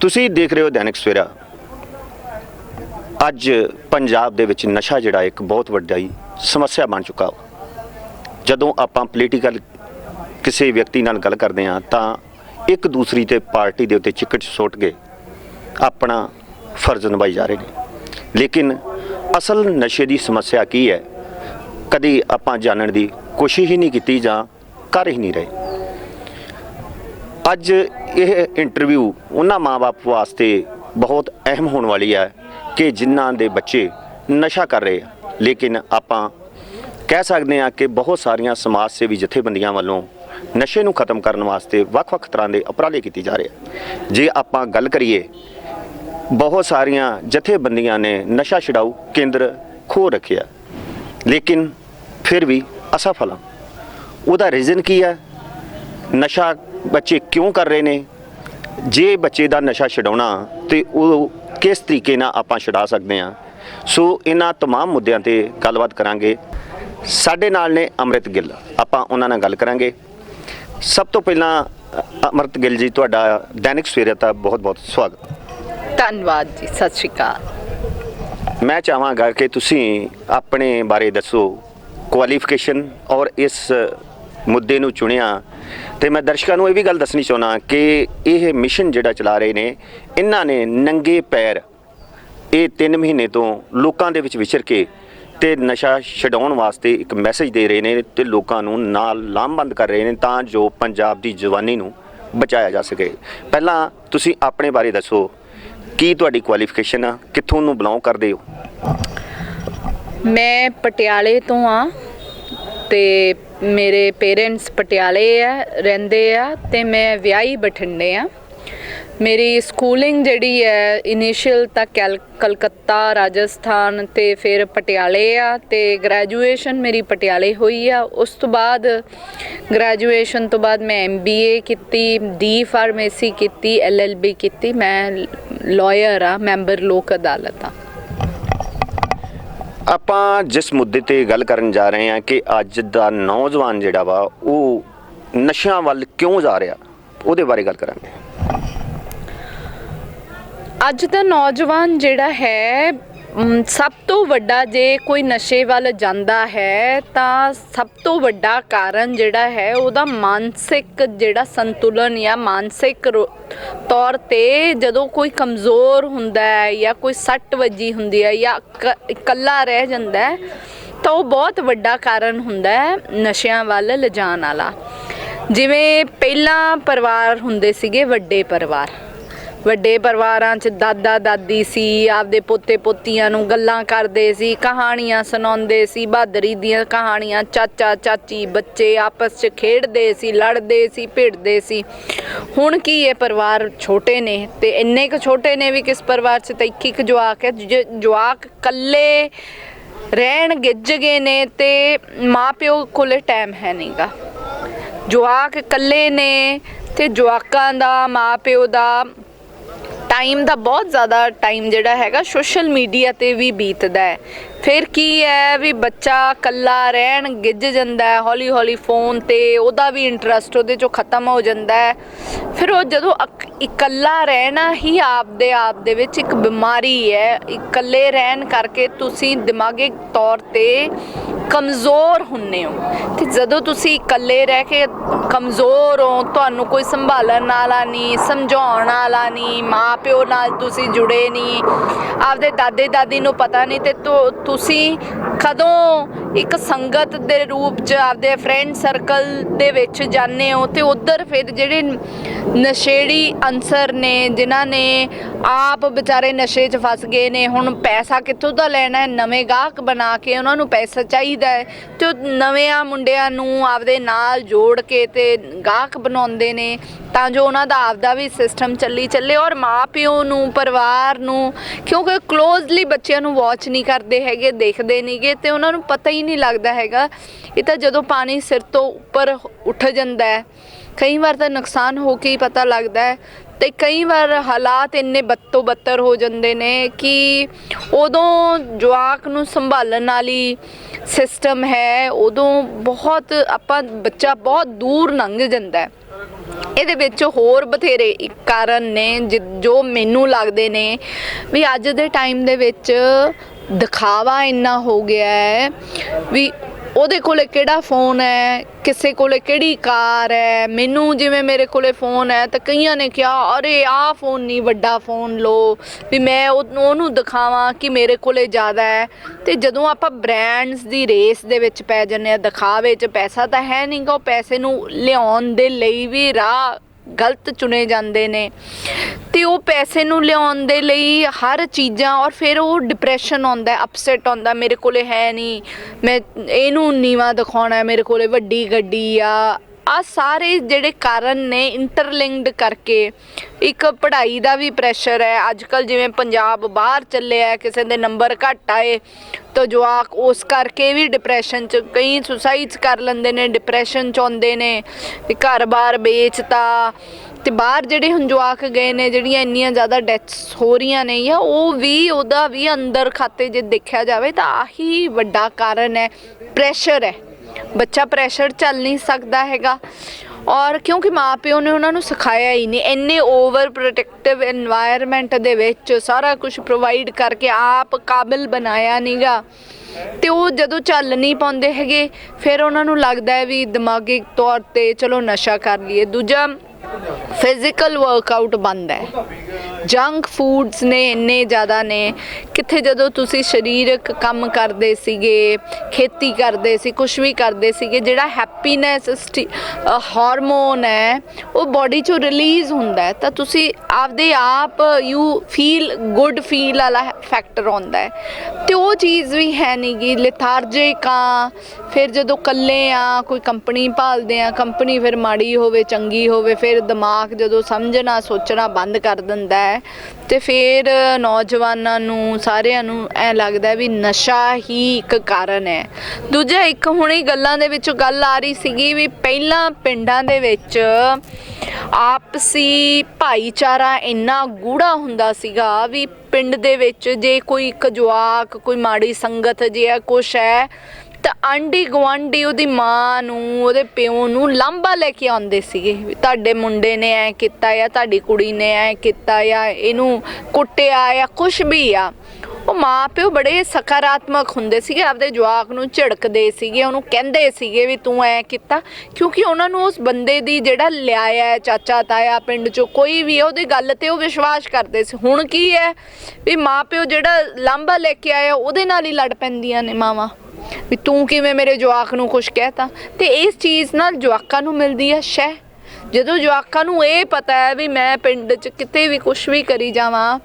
ਤੁਸੀਂ ਦੇਖ ਰਹੇ ਹੋ ਦੈਨਿਕ ਸਵੇਰਾ। ਅੱਜ ਪੰਜਾਬ ਦੇ ਵਿੱਚ ਨਸ਼ਾ ਜਿਹੜਾ ਇੱਕ ਬਹੁਤ ਵੱਡੀ ਸਮੱਸਿਆ ਬਣ ਚੁੱਕਾ ਜਦੋਂ ਆਪਾਂ ਪੋਲੀਟੀਕਲ ਕਿਸੇ ਵਿਅਕਤੀ ਨਾਲ ਗੱਲ ਕਰਦੇ ਹਾਂ, ਤਾਂ ਇੱਕ ਦੂਸਰੀ ਤੇ ਪਾਰਟੀ ਦੇ ਉੱਤੇ ਚਿੱਕੜ ਸੁੱਟ ਕੇ ਆਪਣਾ ਫਰਜ਼ ਨਿਭਾਈ ਜਾ ਰਹੇ ਨੇ। ਲੇਕਿਨ ਅਸਲ ਨਸ਼ੇ ਦੀ ਸਮੱਸਿਆ ਕੀ ਹੈ? ਕਦੀ ਆਪਾਂ ਜਾਣਨ ਦੀ ਕੋਸ਼ਿਸ਼ ਹੀ ਨਹੀਂ ਕੀਤੀ ਜਾਂ ਕਰ ਹੀ ਨਹੀਂ ਰਹੇ। ਅੱਜ ਇਹ ਇੰਟਰਵਿਊ ਉਹਨਾਂ ਮਾਪੇ ਵਾਸਤੇ ਬਹੁਤ ਅਹਿਮ ਹੋਣ ਵਾਲੀ ਹੈ ਕਿ ਜਿਨ੍ਹਾਂ ਦੇ ਬੱਚੇ ਨਸ਼ਾ ਕਰ ਰਹੇ ਆ। ਲੇਕਿਨ ਆਪਾਂ ਕਹਿ ਸਕਦੇ ਹਾਂ ਕਿ ਬਹੁਤ ਸਾਰੀਆਂ ਸਮਾਜ ਸੇਵੀ ਜਥੇਬੰਦੀਆਂ ਵੱਲੋਂ ਨਸ਼ੇ ਨੂੰ ਖਤਮ ਕਰਨ ਵਾਸਤੇ ਵੱਖ-ਵੱਖ ਤਰ੍ਹਾਂ ਦੇ ਉਪਰਾਲੇ ਕੀਤੇ ਜਾ ਰਹੇ ਆ। ਜੇ ਆਪਾਂ ਗੱਲ ਕਰੀਏ, ਬਹੁਤ ਸਾਰੀਆਂ ਜਥੇਬੰਦੀਆਂ ਨੇ ਨਸ਼ਾ ਛਡਾਊ ਕੇਂਦਰ ਖੋ ਰੱਖਿਆ ਲੇਕਿਨ ਫਿਰ ਵੀ ਅਸਫਲ ਆ। ਉਹਦਾ ਰੀਜ਼ਨ ਕੀ ਹੈ? ਨਸ਼ਾ ਬੱਚੇ ਕਿਉਂ ਕਰ ਰਹੇ ਨੇ ਜੇ ਬੱਚੇ ਦਾ ਨਸ਼ਾ ਛਡਾਉਣਾ ਤੇ ਉਹ ਕਿਸ ਤਰੀਕੇ ਨਾਲ ਆਪਾਂ ਛਡਾ ਸਕਦੇ ਹਾਂ ਸੋ ਇਹਨਾਂ तमाम ਮੁੱਦਿਆਂ ਤੇ ਗੱਲਬਾਤ ਕਰਾਂਗੇ ਸਾਡੇ ਨਾਲ ਨੇ ਅੰਮ੍ਰਿਤ ਗਿੱਲ ਆਪਾਂ ਉਹਨਾਂ ਨਾਲ ਗੱਲ ਕਰਾਂਗੇ ਸਭ ਤੋਂ ਪਹਿਲਾਂ ਅ- ਅੰਮ੍ਰਿਤ ਗਿੱਲ ਜੀ ਤੁਹਾਡਾ ਦੈਨਿਕ ਸਵੇਰਾ ਦਾ ਬਹੁਤ-ਬਹੁਤ ਸਵਾਗਤ ਧੰਨਵਾਦ ਜੀ ਸਤਿ ਸ਼੍ਰੀ ਅਕਾਲ ਮੈਂ ਚਾਹਾਂਗਾ ਕਿ ਤੁਸੀਂ ਆਪਣੇ ਬਾਰੇ ਦੱਸੋ ਕੁਆਲੀਫਿਕੇਸ਼ਨ ਔਰ ਇਸ ਮੁੱਦੇ ਨੂੰ ਚੁਣਿਆ ਤੇ ਮੈਂ ਦਰਸ਼ਕਾਂ ਨੂੰ ਇਹ ਵੀ ਗੱਲ ਦੱਸਣੀ ਚਾਹੁੰਦਾ ਕਿ ਇਹ ਮਿਸ਼ਨ ਜਿਹੜਾ ਚਲਾ ਰਹੇ ਨੇ, ਇਹਨਾਂ ਨੇ ਨੰਗੇ ਪੈਰ ਇਹ 3 ਮਹੀਨੇ ਤੋਂ ਲੋਕਾਂ ਦੇ ਵਿੱਚ ਵਿਚਰ ਕੇ ਤੇ ਨਸ਼ਾ ਛਡਾਉਣ ਵਾਸਤੇ ਇੱਕ ਮੈਸੇਜ ਦੇ ਰਹੇ ਨੇ ਤੇ ਲੋਕਾਂ ਨੂੰ ਨਾਲ ਲਾਮਬੰਦ ਕਰ ਰਹੇ ਨੇ ਤਾਂ ਜੋ ਪੰਜਾਬ ਦੀ ਜਵਾਨੀ ਨੂੰ ਬਚਾਇਆ ਜਾ ਸਕੇ। ਪਹਿਲਾਂ ਤੁਸੀਂ ਆਪਣੇ ਬਾਰੇ ਦੱਸੋ, ਕੀ ਤੁਹਾਡੀ ਕੁਆਲੀਫਿਕੇਸ਼ਨ ਆ? ਕਿੱਥੋਂ ਨੂੰ ਬਿਲੋਂਗ ਕਰਦੇ ਹੋ? ਮੈਂ ਪਟਿਆਲੇ ਤੋਂ ਆ ਤੇ ਮੇਰੇ ਪੇਰੈਂਟਸ ਪਟਿਆਲੇ ਆ, ਰਹਿੰਦੇ ਆ ਤੇ ਮੈਂ ਵਿਆਹੀ ਬਠਿੰਡੇ ਆ। ਮੇਰੀ ਸਕੂਲਿੰਗ ਜਿਹੜੀ ਹੈ ਇਨੀਸ਼ੀਅਲ ਤਾਂ ਕੈਲ, ਕਲਕੱਤਾ, ਰਾਜਸਥਾਨ ਤੇ ਫਿਰ ਪਟਿਆਲੇ ਆ ਤੇ ਗ੍ਰੈਜੂਏਸ਼ਨ ਮੇਰੀ ਪਟਿਆਲੇ ਹੋਈ ਆ। ਉਸ ਤੋਂ ਬਾਅਦ ਗ੍ਰੈਜੂਏਸ਼ਨ ਤੋਂ ਬਾਅਦ ਮੈਂ ਐਮਬੀਏ ਕੀਤੀ ਡੀ ਫਾਰਮੇਸੀ ਕੀਤੀ ਐਲਐਲਬੀ ਕੀਤੀ, ਮੈਂ ਲਾਇਰ ਆ ਮੈਂਬਰ ਲੋਕ ਅਦਾਲਤ ਆ। ਆਪਾਂ ਜਿਸ ਮੁੱਦੇ ਤੇ ਗੱਲ ਕਰਨ ਜਾ ਰਹੇ ਹਾਂ ਕਿ ਅੱਜ ਦਾ ਨੌਜਵਾਨ ਜਿਹੜਾ ਵਾ, ਉਹ ਨਸ਼ਿਆਂ ਵੱਲ ਕਿਉਂ ਜਾ ਰਿਹਾ? ਉਹਦੇ ਬਾਰੇ ਗੱਲ ਕਰਾਂਗੇ। ਅੱਜ ਦਾ ਨੌਜਵਾਨ ਜਿਹੜਾ ਹੈ ਸਭ ਤੋਂ ਵੱਡਾ ਜੇ ਕੋਈ ਨਸ਼ੇ ਵੱਲ ਜਾਂਦਾ ਹੈ, ਤਾਂ ਸਭ ਤੋਂ ਵੱਡਾ ਕਾਰਨ ਜਿਹੜਾ ਹੈ, ਉਹਦਾ ਮਾਨਸਿਕ ਜਿਹੜਾ ਸੰਤੁਲਨ ਜਾਂ ਮਾਨਸਿਕ ਰੋ- ਤੌਰ ਤੇ ਜਦੋਂ ਕੋਈ ਕਮਜ਼ੋਰ ਹੁੰਦਾ ਹੈ ਜਾਂ ਕੋਈ ਸੱਟ ਵੱਜੀ ਹੁੰਦੀ ਹੈ ਜਾਂ ਕ- ਇਕੱਲਾ ਰਹਿ ਜਾਂਦਾ ਹੈ, ਤਾਂ ਉਹ ਬਹੁਤ ਵੱਡਾ ਕਾਰਨ ਹੁੰਦਾ ਹੈ ਨਸ਼ਿਆਂ ਵੱਲ ਲਿਜਾਣ ਵਾਲਾ। ਜਿਵੇਂ ਪਹਿਲਾਂ ਪਰਿਵਾਰ ਹੁੰਦੇ ਸੀਗੇ ਵੱਡੇ ਪਰਿਵਾਰ। ਵੱਡੇ ਪਰਿਵਾਰਾਂ 'ਚ ਦਾਦਾ, ਦਾਦੀ ਸੀ, ਆਪਦੇ ਪੋਤੇ, ਪੋਤੀਆਂ ਨੂੰ ਗੱਲਾਂ ਕਰਦੇ ਸੀ, ਕਹਾਣੀਆਂ ਸੁਣਾਉਂਦੇ ਸੀ, ਬਹਾਦਰੀ ਦੀਆਂ ਕਹਾਣੀਆਂ, ਚਾਚਾ, ਚਾਚੀ, ਬੱਚੇ ਆਪਸ 'ਚ ਖੇਡਦੇ ਸੀ, ਲੜਦੇ ਸੀ, ਭਿੜਦੇ ਸੀ। ਹੁਣ ਕੀ ਇਹ ਪਰਿਵਾਰ ਛੋਟੇ ਨੇ ਤੇ ਇੰਨੇ ਕੁ ਛੋਟੇ ਨੇ ਵੀ ਕਿਸ ਪਰਿਵਾਰ 'ਚ ਤਾਂ ਇੱਕ ਇੱਕ ਜਵਾਕ ਹੈ, ਜ- ਜਵਾਕ ਕੱਲੇ ਰਹਿਣ ਗਿੱਜ ਗਏ ਨੇ ਤੇ ਮਾਪਿਓ ਕੋਲੇ ਟਾਈਮ ਹੈ ਨਹੀਂਗਾ ਜਵਾਕ ਇਕੱਲੇ ਨੇ ਤੇ ਜਵਾਕਾਂ ਦਾ, ਮਾਪਿਓ ਦਾ ਟਾਈਮ ਦਾ ਬਹੁਤ ਜ਼ਿਆਦਾ ਟਾਈਮ ਜਿਹੜਾ ਹੈਗਾ ਸੋਸ਼ਲ ਮੀਡੀਆ ਤੇ ਵੀ ਬੀਤਦਾ ਹੈ। ਫਿਰ ਕੀ ਹੈ ਵੀ ਬੱਚਾ ਕੱਲਾ ਰਹਿਣ ਗਿੱਜ ਜਾਂਦਾ ਹੈ, ਹੌਲੀ ਹੌਲੀ ਫੋਨ ਤੇ ਉਹਦਾ ਵੀ ਇੰਟਰਸਟ ਉਹਦੇ ਚੋਂ ਖਤਮ ਹੋ ਜਾਂਦਾ ਹੈ। ਫਿਰ ਉਹ ਜਦੋਂ ਇਕੱਲਾ ਰਹਿਣਾ ਹੀ ਆਪਦੇ ਆਪ ਦੇ ਵਿੱਚ ਇੱਕ ਬਿਮਾਰੀ ਹੈ, ਇਕੱਲੇ ਰਹਿਣ ਕਰਕੇ ਤੁਸੀਂ ਦਿਮਾਗੀ ਤੌਰ ਤੇ ਕਮਜ਼ੋਰ ਹੁੰਨੇ ਹੋ। ਤੇ ਜਦੋਂ ਤੁਸੀਂ ਇਕੱਲੇ ਰਹਿ ਕੇ ਕਮਜ਼ੋਰ ਹੋ, ਤੁਹਾਨੂੰ ਕੋਈ ਸੰਭਾਲਣ ਵਾਲਾ ਨਹੀਂ ਸਮਝਾਉਣ ਵਾਲਾ ਨਹੀਂ ਮਾਪਿਓ ਨਾਲ ਤੁਸੀਂ ਜੁੜੇ ਨਹੀਂ ਆਪਦੇ ਦਾਦੇ ਦਾਦੀ ਨੂੰ ਪਤਾ ਨਹੀਂ ਤੇ ਤੁ- ਤੁਸੀਂ ਕਦੋਂ ਇੱਕ ਸੰਗਤ ਦੇ ਰੂਪ 'ਚ ਆਪਦੇ ਫਰੈਂਡ ਸਰਕਲ ਦੇ ਵਿੱਚ ਜਾਂਦੇ ਹੋ ਤੇ ਉਧਰ ਫਿਰ ਜਿਹੜੇ ਨਸ਼ੇੜੀ ਅਨਸਰ ਨੇ, ਜਿਨ੍ਹਾਂ ਨੇ ਆਪ ਵਿਚਾਰੇ ਨਸ਼ੇ 'ਚ ਫਸ ਗਏ ਨੇ, ਹੁਣ ਪੈਸਾ ਕਿੱਥੋਂ ਦਾ ਲੈਣਾ ਹੈ? ਨਵੇਂ ਗਾਹਕ ਬਣਾ ਕੇ ਉਹਨਾਂ ਨੂੰ ਪੈਸਾ ਚਾਹੀਦਾ ਹੈ ਤੇ ਉਹ ਨਵਿਆਂ ਮੁੰਡਿਆਂ ਨੂੰ ਆਪਦੇ ਨਾਲ ਜੋੜ ਕੇ ਤੇ ਗਾਹਕ ਬਣਾਉਂਦੇ ਨੇ। ਤਾਂ ਜੋ ਉਹਨਾਂ ਦਾ ਆਪਦਾ ਵੀ ਸਿਸਟਮ ਚੱਲੀ ਚੱਲੇ ਔਰ ਮਾਪਿਓ ਨੂੰ, ਪਰਿਵਾਰ ਨੂੰ, ਕਿਉਂਕਿ ਕਲੋਜ਼ਲੀ ਬੱਚਿਆਂ ਨੂੰ ਵਾਚ ਨਹੀਂ ਕਰਦੇ ਹੈਗੇ, ਦੇਖਦੇ ਨਹੀਂਗੇ ਤੇ ਉਹਨਾਂ ਨੂੰ ਪਤਾ ਹੀ ਨਹੀਂ ਲੱਗਦਾ ਹੈਗਾ। ਇਹ ਤਾਂ ਜਦੋਂ ਪਾਣੀ ਸਿਰ ਤੋਂ ਉੱਪਰ ਉੱਠ ਜਾਂਦਾ ਹੈ, ਕਈ ਵਾਰ ਤਾਂ ਨੁਕਸਾਨ ਹੋ ਕੇ ਹੀ ਪਤਾ ਲੱਗਦਾ ਹੈ ਤੇ ਕਈ ਵਾਰ ਹਾਲਾਤ ਇੰਨੇ ਬੱਤੋ ਬੱਤਰ ਹੋ ਜਾਂਦੇ ਨੇ ਕਿ ਉਦੋਂ ਜਵਾਕ ਨੂੰ ਸੰਭਾਲਣ ਵਾਲੀ ਸਿਸਟਮ ਹੈ, ਉਦੋਂ ਬਹੁਤ ਆਪਾਂ ਬੱਚਾ ਬਹੁਤ ਦੂਰ ਲੰਘ ਜਾਂਦਾ ਹੈ। ਇਹਦੇ ਵਿੱਚ ਹੋਰ ਬਥੇਰੇ ਇੱਕ ਕਾਰਨ ਨੇ ਜਿ- ਜੋ ਮੈਨੂੰ ਲੱਗਦੇ ਨੇ ਵੀ ਅੱਜ ਦੇ ਟਾਈਮ ਦੇ ਵਿੱਚ ਦਿਖਾਵਾ ਇੰਨਾ ਹੋ ਗਿਆ ਹੈ ਵੀ ਉਹਦੇ ਕੋਲੇ ਕਿਹੜਾ ਫੋਨ ਹੈ? ਕਿਸੇ ਕੋਲੇ ਕਿਹੜੀ ਕਾਰ ਹੈ? ਮੈਨੂੰ ਜਿਵੇਂ ਮੇਰੇ ਕੋਲੇ ਫੋਨ ਹੈ ਤਾਂ ਕਈਆਂ ਨੇ ਕਿਹਾ, ਅਰੇ, ਆਹ ਫੋਨ ਨਹੀਂ ਵੱਡਾ ਫੋਨ ਲਓ। ਵੀ ਮੈਂ ਉਹਨੂੰ ਉਹਨੂੰ ਦਿਖਾਵਾਂ ਕਿ ਮੇਰੇ ਕੋਲੇ ਜ਼ਿਆਦਾ ਹੈ। ਤੇ ਜਦੋਂ ਆਪਾਂ ਬ੍ਰਾਂਡਸ ਦੀ ਰੇਸ ਦੇ ਵਿੱਚ ਪੈ ਜੰਨੇ ਆ ਦਿਖਾਵੇ 'ਚ ਪੈਸਾ ਤਾਂ ਹੈ ਨਹੀਂਗਾ ਉਹ ਪੈਸੇ ਨੂੰ ਲਿਆਉਣ ਦੇ ਲਈ ਵੀ ਰਾਹ ਗਲਤ ਚੁਣੇ ਜਾਂਦੇ ਨੇ। ਤੇ ਉਹ ਪੈਸੇ ਨੂੰ ਲਿਆਉਣ ਦੇ ਲਈ ਹਰ ਚੀਜ਼ਾਂ ਔਰ ਫਿਰ ਉਹ ਡਿਪਰੈਸ਼ਨ ਆਉਂਦਾ ਅਪਸੈਟ ਆਉਂਦਾ, ਮੇਰੇ ਕੋਲੇ ਹੈ ਨਹੀਂ। ਮੈਂ ਇਹਨੂੰ ਨੀਵਾ ਦਿਖਾਉਣਾ, ਮੇਰੇ ਕੋਲੇ ਵੱਡੀ ਗੱਡੀ ਆ ਆ ਸਾਰੇ ਜਿਹੜੇ ਕਾਰਨ ਨੇ ਇੰਟਰਲਿੰਕਡ ਕਰਕੇ, ਇੱਕ ਪੜ੍ਹਾਈ ਦਾ ਵੀ ਪ੍ਰੈਸ਼ਰ ਹੈ। ਅੱਜ ਕੱਲ ਜਿਵੇਂ ਪੰਜਾਬ ਬਾਹਰ ਚੱਲਿਆ ਕਿਸੇ ਦੇ ਨੰਬਰ ਘੱਟ ਆਏ, ਤਾਂ ਜਵਾਕ ਉਸ ਕਰਕੇ ਵੀ ਡਿਪਰੈਸ਼ਨ ਚ, ਕਈ ਸੁਸਾਈਡਸ ਕਰ ਲੈਂਦੇ ਨੇ ਡਿਪਰੈਸ਼ਨ ਚ ਆਉਂਦੇ ਨੇ, ਵੀ ਘਰ-ਬਾਰ ਵੇਚਤਾ। ਤੇ ਬਾਹਰ ਜਿਹੜੇ ਹੁਣ ਜਵਾਕ ਗਏ ਨੇ, ਜਿਹੜੀਆਂ ਇੰਨੀਆਂ ਜ਼ਿਆਦਾ ਡੈਥਸ ਹੋ ਰਹੀਆਂ ਨੇ, ਜਾਂ ਉਹ ਵੀ, ਉਹਦਾ ਵੀ ਅੰਦਰ ਖਾਤੇ ਜੇ ਦੇਖਿਆ ਜਾਵੇ, ਤਾਂ ਆਹੀ ਵੱਡਾ ਕਾਰਨ ਹੈ ਪ੍ਰੈਸ਼ਰ ਹੈ। ਬੱਚਾ ਪ੍ਰੈਸ਼ਰ ਚੱਲ ਨਹੀਂ ਸਕਦਾ ਹੈਗਾ। ਔਰ ਕਿਉਂਕਿ ਮਾਪਿਓ ਨੇ ਉਹਨਾਂ ਨੂੰ ਸਿਖਾਇਆ ਹੀ ਨਹੀਂ, ਇੰਨੇ ਓਵਰ ਪ੍ਰੋਟੈਕਟਿਵ এনवायरमेंट ਦੇ ਵਿੱਚ ਸਾਰਾ ਕੁਝ ਪ੍ਰੋਵਾਈਡ ਕਰਕੇ ਆਪ ਕਾਬਿਲ ਬਣਾਇਆ ਨਹੀਂਗਾ ਤੇ ਉਹ ਜਦੋਂ ਚੱਲ ਨਹੀਂ ਪਾਉਂਦੇ ਹੈਗੇ, ਫਿਰ ਉਹਨਾਂ ਨੂੰ ਲੱਗਦਾ ਵੀ ਦਿਮਾਗੀ ਤੌਰ ਤੇ ਚਲੋ ਨਸ਼ਾ ਕਰ ਲਈਏ। ਦੂਜਾ ਫਿਜ਼ੀਕਲ ਵਰਕਆਊਟ ਬੰਦ ਹੈ। ਜੰਕ ਫੂਡਸ ਨੇ ਇੰਨੇ ਜ਼ਿਆਦਾ ਨੇ, ਕਿੱਥੇ ਜਦੋਂ ਤੁਸੀਂ ਸਰੀਰਕ ਕੰਮ ਕਰਦੇ ਸੀਗੇ, ਖੇਤੀ ਕਰਦੇ ਸੀ ਕੁਝ ਵੀ ਕਰਦੇ ਸੀਗੇ, ਜਿਹੜਾ ਹੈਪੀਨੈਸ ਹਾਰਮੋਨ ਹੈ, ਉਹ ਬਾਡੀ ਚੋਂ ਰਿਲੀਜ਼ ਹੁੰਦਾ ਹੈ, ਤਾਂ ਤੁਸੀਂ ਆਪਦੇ ਆਪ ਯੂ ਫੀਲ ਗੁੱਡ ਫੀਲ ਵਾਲਾ ਫੈਕਟਰ ਆਉਂਦਾ ਹੈ। ਤੇ ਉਹ ਚੀਜ਼ ਵੀ ਹੈ ਨਹੀਂਗੀ ਲਿਥਾਰਜਿਕ ਆ, ਫਿਰ ਜਦੋਂ ਕੱਲੇ ਆ, ਕੋਈ ਕੰਪਨੀ ਭਾਲਦੇ ਆ ਕੰਪਨੀ ਫਿਰ ਮਾੜੀ ਹੋਵੇ, ਚੰਗੀ ਹੋਵੇ, ਫਿਰ ਦਿਮਾਗ ਜਦੋਂ ਸਮਝਣਾ, ਸੋਚਣਾ ਬੰਦ ਕਰ ਦਿੰਦਾ ਹੈ ਤੇ ਫਿਰ ਨੌਜਵਾਨਾਂ ਨੂੰ, ਸਾਰਿਆਂ ਨੂੰ ਐ ਲੱਗਦਾ ਵੀ ਨਸ਼ਾ ਹੀ ਇੱਕ ਕਾਰਨ ਹੈ। ਦੂਜਾ ਇੱਕ ਹੁਣੇ ਗੱਲਾਂ ਦੇ ਵਿੱਚ ਗੱਲ ਆ ਰਹੀ ਸੀਗੀ ਵੀ ਪਹਿਲਾਂ ਪਿੰਡਾਂ ਦੇ ਵਿੱਚ ਆਪਸੀ ਭਾਈਚਾਰਾ ਇੰਨਾ ਗੂੜਾ ਹੁੰਦਾ ਸੀਗਾ ਵੀ ਪਿੰਡ ਦੇ ਵਿੱਚ ਜੇ ਕੋਈ ਇੱਕ ਜਵਾਕ, ਕੋਈ ਮਾੜੀ ਸੰਗਤ ਜਿਹਾ ਕੁਛ ਹੈ ਤਾਂ ਆਂਢੀ ਗੁਆਂਢੀ ਉਹਦੀ ਮਾਂ ਨੂੰ ਉਹਦੇ ਪਿਓ ਨੂੰ ਲਾਂਬਾ ਲੈ ਕੇ ਆਉਂਦੇ ਸੀਗੇ ਵੀ ਤੁਹਾਡੇ ਮੁੰਡੇ ਨੇ ਐ ਕੀਤਾ ਜਾਂ ਤੁਹਾਡੀ ਕੁੜੀ ਨੇ ਐ ਕੀਤਾ ਜਾਂ ਇਹਨੂੰ ਕੁੱਟਿਆ ਜਾਂ ਕੁਛ ਵੀ ਆ। ਉਹ ਮਾਂ ਪਿਓ ਬੜੇ ਸਕਾਰਾਤਮਕ ਹੁੰਦੇ ਸੀਗੇ ਆਪਦੇ ਜਵਾਕ ਨੂੰ ਝਿੜਕਦੇ ਸੀਗੇ ਉਹਨੂੰ ਕਹਿੰਦੇ ਸੀਗੇ ਵੀ ਤੂੰ ਐ ਕੀਤਾ। ਕਿਉਂਕਿ ਉਹਨਾਂ ਨੂੰ ਉਸ ਬੰਦੇ ਦੀ ਜਿਹੜਾ ਲਿਆਇਆ ਚਾਚਾ ਤਾਇਆ ਪਿੰਡ ਚੋਂ ਕੋਈ ਵੀ ਹੈ, ਉਹਦੀ ਗੱਲ ਤੇ ਉਹ ਵਿਸ਼ਵਾਸ ਕਰਦੇ ਸੀ। ਹੁਣ ਕੀ ਹੈ ਵੀ ਮਾਂ ਪਿਓ ਜਿਹੜਾ ਲਾਂਭਾ ਲੈ ਕੇ ਆਇਆ ਉਹਦੇ ਨਾਲ ਹੀ ਲੜ ਪੈਂਦੀਆਂ ਨੇ ਮਾਵਾਂ। ਵੀ ਤੂੰ ਕਿਵੇਂ ਮੇਰੇ ਜਵਾਕ ਨੂੰ ਕੁਝ ਕਹਿਤਾ? ਤੇ ਇਸ ਚੀਜ਼ ਨਾਲ ਜਵਾਕਾਂ ਨੂੰ ਮਿਲਦੀ ਹੈ ਸ਼ਹਿ ਜਦੋਂ ਜਵਾਕਾਂ ਨੂੰ ਇਹ ਪਤਾ ਹੈ ਵੀ ਮੈਂ ਪਿੰਡ 'ਚ ਕਿਤੇ ਵੀ ਕੁਝ ਵੀ ਕਰੀ ਜਾਵਾਂ,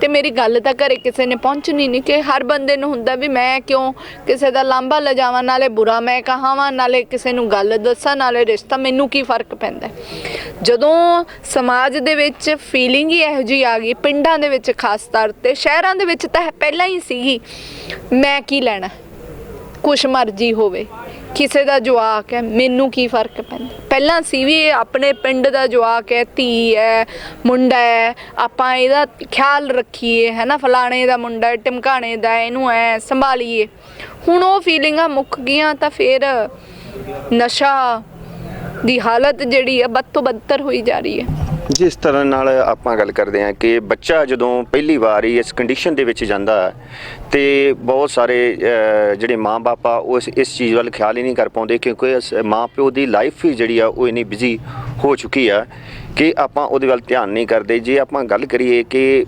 ਤੇ ਮੇਰੀ ਗੱਲ ਤਾਂ ਘਰੇ ਕਿਸੇ ਨੇ ਪਹੁੰਚਣੀ ਨਹੀਂ ਕਿ ਹਰ ਬੰਦੇ ਨੂੰ ਹੁੰਦਾ ਵੀ ਮੈਂ ਕਿਉਂ ਕਿਸੇ ਦਾ ਲਾਂਭਾ ਲਜਾਵਾਂ, ਨਾਲੇ ਬੁਰਾ ਮੈਂ ਕਹਾਵਾਂ, ਨਾਲੇ ਕਿਸੇ ਨੂੰ ਗੱਲ ਦੱਸਾਂ, ਨਾਲੇ ਰਿਸ਼ਤਾ ਮੈਨੂੰ ਕੀ ਫ਼ਰਕ ਪੈਂਦਾ ਜਦੋਂ ਸਮਾਜ ਦੇ ਵਿੱਚ ਫੀਲਿੰਗ ਹੀ ਇਹੋ ਜਿਹੀ ਆ ਗਈ, ਪਿੰਡਾਂ ਦੇ ਵਿੱਚ ਖਾਸ ਤੌਰ ਤੇ, ਸ਼ਹਿਰਾਂ ਦੇ ਵਿੱਚ ਤਾਂ ਪਹਿਲਾਂ ਹੀ ਸੀਗੀ, ਮੈਂ ਕੀ ਲੈਣਾ? ਕੁਛ ਮਰਜ਼ੀ ਹੋਵੇ। ਕਿਸੇ ਦਾ ਜਵਾਕ ਹੈ, ਮੈਨੂੰ ਕੀ ਫ਼ਰਕ ਪੈਂਦਾ? ਪਹਿਲਾਂ ਸੀ ਵੀ ਇਹ ਆਪਣੇ ਪਿੰਡ ਦਾ ਜਵਾਕ ਹੈ, ਧੀ ਹੈ, ਮੁੰਡਾ ਹੈ। ਆਪਾਂ ਇਹਦਾ ਖਿਆਲ ਰੱਖੀਏ ਹੈ ਨਾ ਫਲਾਣੇ ਦਾ ਮੁੰਡਾ ਹੈ ਟਿਮਕਾਣੇ ਦਾ ਇਹਨੂੰ ਐ ਸੰਭਾਲੀਏ। ਹੁਣ ਉਹ ਫੀਲਿੰਗਾਂ ਮੁੱਕ ਗਈਆਂ ਤਾਂ ਫਿਰ ਨਸ਼ਾ ਦੀ ਹਾਲਤ ਜਿਹੜੀ ਹੈ ਬਦ ਤੋਂ ਬਦਤਰ ਹੋਈ ਜਾ ਰਹੀ ਹੈ। ਜਿਸ ਤਰ੍ਹਾਂ ਨਾਲ ਆਪਾਂ ਗੱਲ ਕਰਦੇ ਹਾਂ ਕਿ ਬੱਚਾ ਜਦੋਂ ਪਹਿਲੀ ਵਾਰ ਹੀ ਇਸ ਕੰਡੀਸ਼ਨ ਦੇ ਵਿੱਚ ਜਾਂਦਾ ਹੈ ਤੇ ਬਹੁਤ ਸਾਰੇ ਜਿਹੜੇ ਮਾਂ-ਬਾਪ ਆ, ਉਹ ਇਸ ਇਸ ਚੀਜ਼ ਵੱਲ ਖਿਆਲ ਹੀ ਨਹੀਂ ਕਰ ਪਾਉਂਦੇ ਕਿਉਂਕਿ ਇਸ ਮਾਂ-ਪਿਓ ਦੀ ਲਾਈਫ ਹੀ ਜਿਹੜੀ ਆ ਉਹ ਇੰਨੀ ਬਿਜ਼ੀ ਹੋ ਚੁੱਕੀ ਆ ਕਿ ਆਪਾਂ ਉਹਦੇ ਵੱਲ ਧਿਆਨ ਨਹੀਂ ਕਰਦੇ। ਜੇ ਆਪਾਂ ਗੱਲ ਕਰੀਏ ਕਿ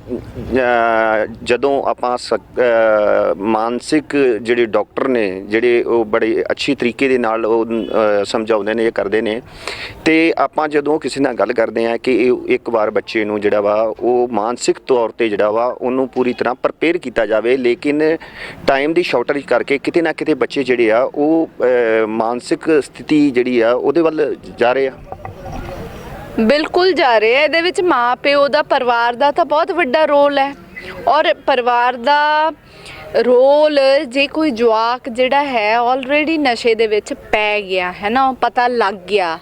ਜਦੋਂ ਆਪਾਂ ਸਕ- ਮਾਨਸਿਕ ਜਿਹੜੇ ਡਾਕਟਰ ਨੇ, ਜਿਹੜੇ ਉਹ ਬੜੇ ਅੱਛੀ ਤਰੀਕੇ ਦੇ ਨਾਲ ਉਹ ਸਮਝਾਉਂਦੇ ਨੇ, ਇਹ ਕਰਦੇ ਨੇ, ਤੇ ਆਪਾਂ ਜਦੋਂ ਕਿਸੇ ਨਾਲ ਗੱਲ ਕਰਦੇ ਆ ਕਿ ਇਹ ਇੱਕ ਵਾਰ ਬੱਚੇ ਨੂੰ ਜਿਹੜਾ ਵਾ, ਉਹ ਮਾਨਸਿਕ ਤੌਰ ਤੇ ਜਿਹੜਾ ਵਾ, ਉਹਨੂੰ ਪੂਰੀ ਤਰ੍ਹਾਂ ਪ੍ਰਪੇਅਰ ਕੀਤਾ ਜਾਵੇ, ਲੇਕਿਨ ਟਾਈਮ ਦੀ ਸ਼ਾਰਟੇਜ ਕਰਕੇ ਕਿਤੇ ਨਾ ਕਿਤੇ ਬੱਚੇ ਜਿਹੜੇ ਆ, ਉਹ ਮਾਨਸਿਕ ਸਥਿਤੀ ਜਿਹੜੀ ਆ, ਉਹਦੇ ਵੱਲ ਜਾ ਰਹੇ ਆ। ਬਿਲਕੁਲ ਜਾ ਰਹੇ ਆ। ਇਹਦੇ ਵਿੱਚ ਮਾਂ ਪਿਓ ਦਾ, ਪਰਿਵਾਰ ਦਾ ਤਾਂ ਬਹੁਤ ਵੱਡਾ ਰੋਲ ਹੈ। ਔਰ ਪਰਿਵਾਰ ਦਾ ਰੋਲ ਜੇ ਕੋਈ ਜਵਾਕ ਜਿਹੜਾ ਹੈ ਆਲਰੇਡੀ ਨਸ਼ੇ ਦੇ ਵਿੱਚ ਪੈ ਗਿਆ, ਹੈ ਨਾ, ਉਹ ਪਤਾ ਲੱਗ ਗਿਆ।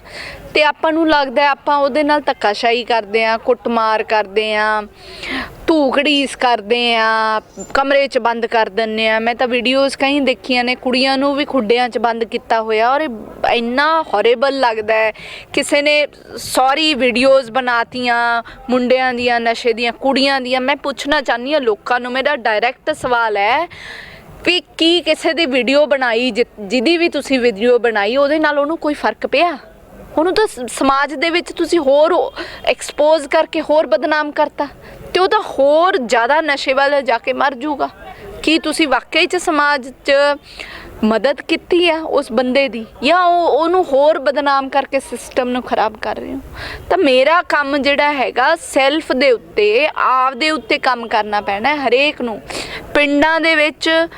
ਤੇ ਆਪਾਂ ਨੂੰ ਲੱਗਦਾ ਆਪਾਂ ਉਹਦੇ ਨਾਲ ਧੱਕਾਸ਼ਾਹੀ ਕਰਦੇ ਆ ਕੁੱਟਮਾਰ ਕਰਦੇ ਆ ਧੂਕੜੀਸ ਕਰਦੇ ਆ ਕਮਰੇ 'ਚ ਬੰਦ ਕਰ ਦਿੰਨੇ ਆ ਮੈਂ ਤਾਂ ਵੀਡੀਓਜ਼ ਕਈ ਦੇਖੀਆਂ ਨੇ, ਕੁੜੀਆਂ ਨੂੰ ਵੀ ਖੁੱਡਿਆਂ 'ਚ ਬੰਦ ਕੀਤਾ ਹੋਇਆ ਔਰ ਇਹ ਇੰਨਾ ਹੌਰੇਬਲ ਲੱਗਦਾ ਹੈ। ਕਿਸੇ ਨੇ ਸੌਰੀ ਵੀਡੀਓਜ਼ ਬਣਾਤੀਆਂ, ਮੁੰਡਿਆਂ ਦੀਆਂ, ਨਸ਼ੇ ਦੀਆਂ, ਕੁੜੀਆਂ ਦੀਆਂ। ਮੈਂ ਪੁੱਛਣਾ ਚਾਹੁੰਦੀ ਹਾਂ ਲੋਕਾਂ ਨੂੰ, ਮੇਰਾ ਡਾਇਰੈਕਟ ਸਵਾਲ ਹੈ ਵੀ ਕੀ ਕਿਸੇ ਦੀ ਵੀਡੀਓ ਬਣਾਈ, ਜਿ- ਜਿਹਦੀ ਵੀ ਤੁਸੀਂ ਵੀਡੀਓ ਬਣਾਈ, ਉਹਦੇ ਨਾਲ ਉਹਨੂੰ ਕੋਈ ਫ਼ਰਕ ਪਿਆ? ਉਹਨੂੰ ਤਾਂ ਸਮਾਜ ਦੇ ਵਿੱਚ ਤੁਸੀਂ ਹੋਰ ਐਕਸਪੋਜ਼ ਕਰਕੇ ਹੋਰ ਬਦਨਾਮ ਕਰਤਾ। ਤੇ ਉਹ ਤਾਂ ਹੋਰ ਜ਼ਿਆਦਾ ਨਸ਼ੇ ਵੱਲ ਜਾ ਕੇ ਮਰ ਜਾਊਗਾ ਕੀ ਤੁਸੀਂ ਵਾਕਈ ਚ ਸਮਾਜ 'ਚ ਮਦਦ ਕੀਤੀ ਆ ਉਸ ਬੰਦੇ ਦੀ ਜਾਂ ਉਹ ਉਹਨੂੰ ਹੋਰ ਬਦਨਾਮ ਕਰਕੇ ਸਿਸਟਮ ਨੂੰ ਖਰਾਬ ਕਰ ਰਹੇ ਹੋ? ਤਾਂ ਮੇਰਾ ਕੰਮ ਜਿਹੜਾ ਹੈਗਾ ਸੈਲਫ ਦੇ ਉੱਤੇ, ਆਪ ਦੇ ਉੱਤੇ ਕੰਮ ਕਰਨਾ ਪੈਣਾ ਹਰੇਕ ਨੂੰ। ਪਿੰਡਾਂ ਦੇ ਵਿੱਚ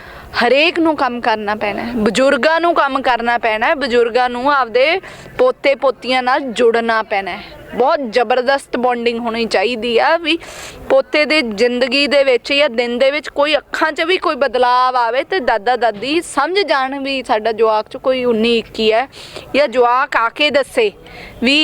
ਹਰੇਕ ਨੂੰ ਕੰਮ ਕਰਨਾ ਪੈਣਾ ਹੈ। ਬਜ਼ੁਰਗਾਂ ਨੂੰ ਕੰਮ ਕਰਨਾ ਪੈਣਾ ਹੈ। ਬਜ਼ੁਰਗਾਂ ਨੂੰ ਆਪਦੇ ਪੋਤੇ ਪੋਤੀਆਂ ਨਾਲ ਜੁੜਨਾ ਪੈਣਾ ਹੈ। ਬਹੁਤ ਜ਼ਬਰਦਸਤ ਬੌਂਡਿੰਗ ਹੋਣੀ ਚਾਹੀਦੀ ਆ ਵੀ ਪੋਤੇ ਦੇ ਜ਼ਿੰਦਗੀ ਦੇ ਵਿੱਚ ਜਾਂ ਦਿਨ ਦੇ ਵਿੱਚ ਕੋਈ ਅੱਖਾਂ 'ਚ ਵੀ ਕੋਈ ਬਦਲਾਅ ਆਵੇ ਤੇ ਦਾਦਾ ਦਾਦੀ ਸਮਝ ਜਾਣ ਵੀ ਸਾਡਾ ਜਵਾਕ 'ਚ ਕੋਈ 19 21 ਹੈ ਜਾਂ ਜਵਾਕ ਆ ਕੇ ਦੱਸੇ ਵੀ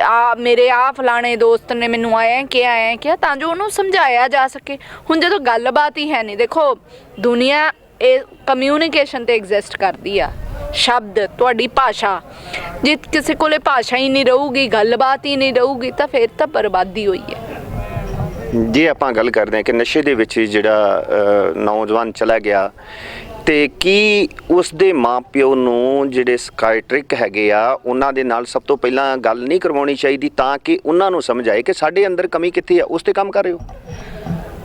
ਆ ਮੇਰੇ ਆ ਫਲਾਣੇ ਦੋਸਤ ਨੇ ਮੈਨੂੰ ਆਇਆ ਕਿ ਆਇਆ ਕਿ ਤਾਂ ਜੋ ਉਹਨੂੰ ਸਮਝਾਇਆ ਜਾ ਸਕੇ। ਹੁਣ ਜਦੋਂ ਗੱਲਬਾਤ ਹੀ ਹੈ ਨਹੀਂ, ਦੇਖੋ ਦੁਨੀਆ ਇਹ ਕਮਿਊਨੀਕੇਸ਼ਨ ਤੇ ਐਗਜ਼ਿਸਟ ਕਰਦੀ ਆ। ਸ਼ਬਦ, ਤੁਹਾਡੀ ਭਾਸ਼ਾ। ਜੇ ਕਿਸੇ ਕੋਲੇ ਭਾਸ਼ਾ ਹੀ ਨਹੀਂ ਰਹੂਗੀ, ਗੱਲਬਾਤ ਹੀ ਨਹੀਂ ਰਹੂਗੀ, ਤਾਂ ਫਿਰ ਤਾਂ ਬਰਬਾਦੀ ਹੋਈ ਹੈ ਜੇ ਆਪਾਂ ਗੱਲ ਕਰਦੇ ਹਾਂ ਕਿ ਨਸ਼ੇ ਦੇ ਵਿੱਚ ਜਿਹੜਾ ਨੌਜਵਾਨ ਚਲਾ ਗਿਆ, ਤੇ ਕੀ ਉਸ ਦੇ ਮਾਪਿਓ ਨੂੰ ਜਿਹੜੇ ਸਕਾਈਟ੍ਰਿਕ ਹੈਗੇ ਆ, ਉਹਨਾਂ ਦੇ ਨਾਲ ਸਭ ਤੋਂ ਪਹਿਲਾਂ ਗੱਲ ਨਹੀਂ ਕਰਵਾਉਣੀ ਚਾਹੀਦੀ, ਤਾਂ ਕਿ ਉਹਨਾਂ ਨੂੰ ਸਮਝ ਆਏ ਕਿ ਸਾਡੇ ਅੰਦਰ ਕਮੀ ਕਿੱਥੇ ਆ, ਉਸ ਤੇ ਕੰਮ ਕਰ ਰਹੇ ਹੋ?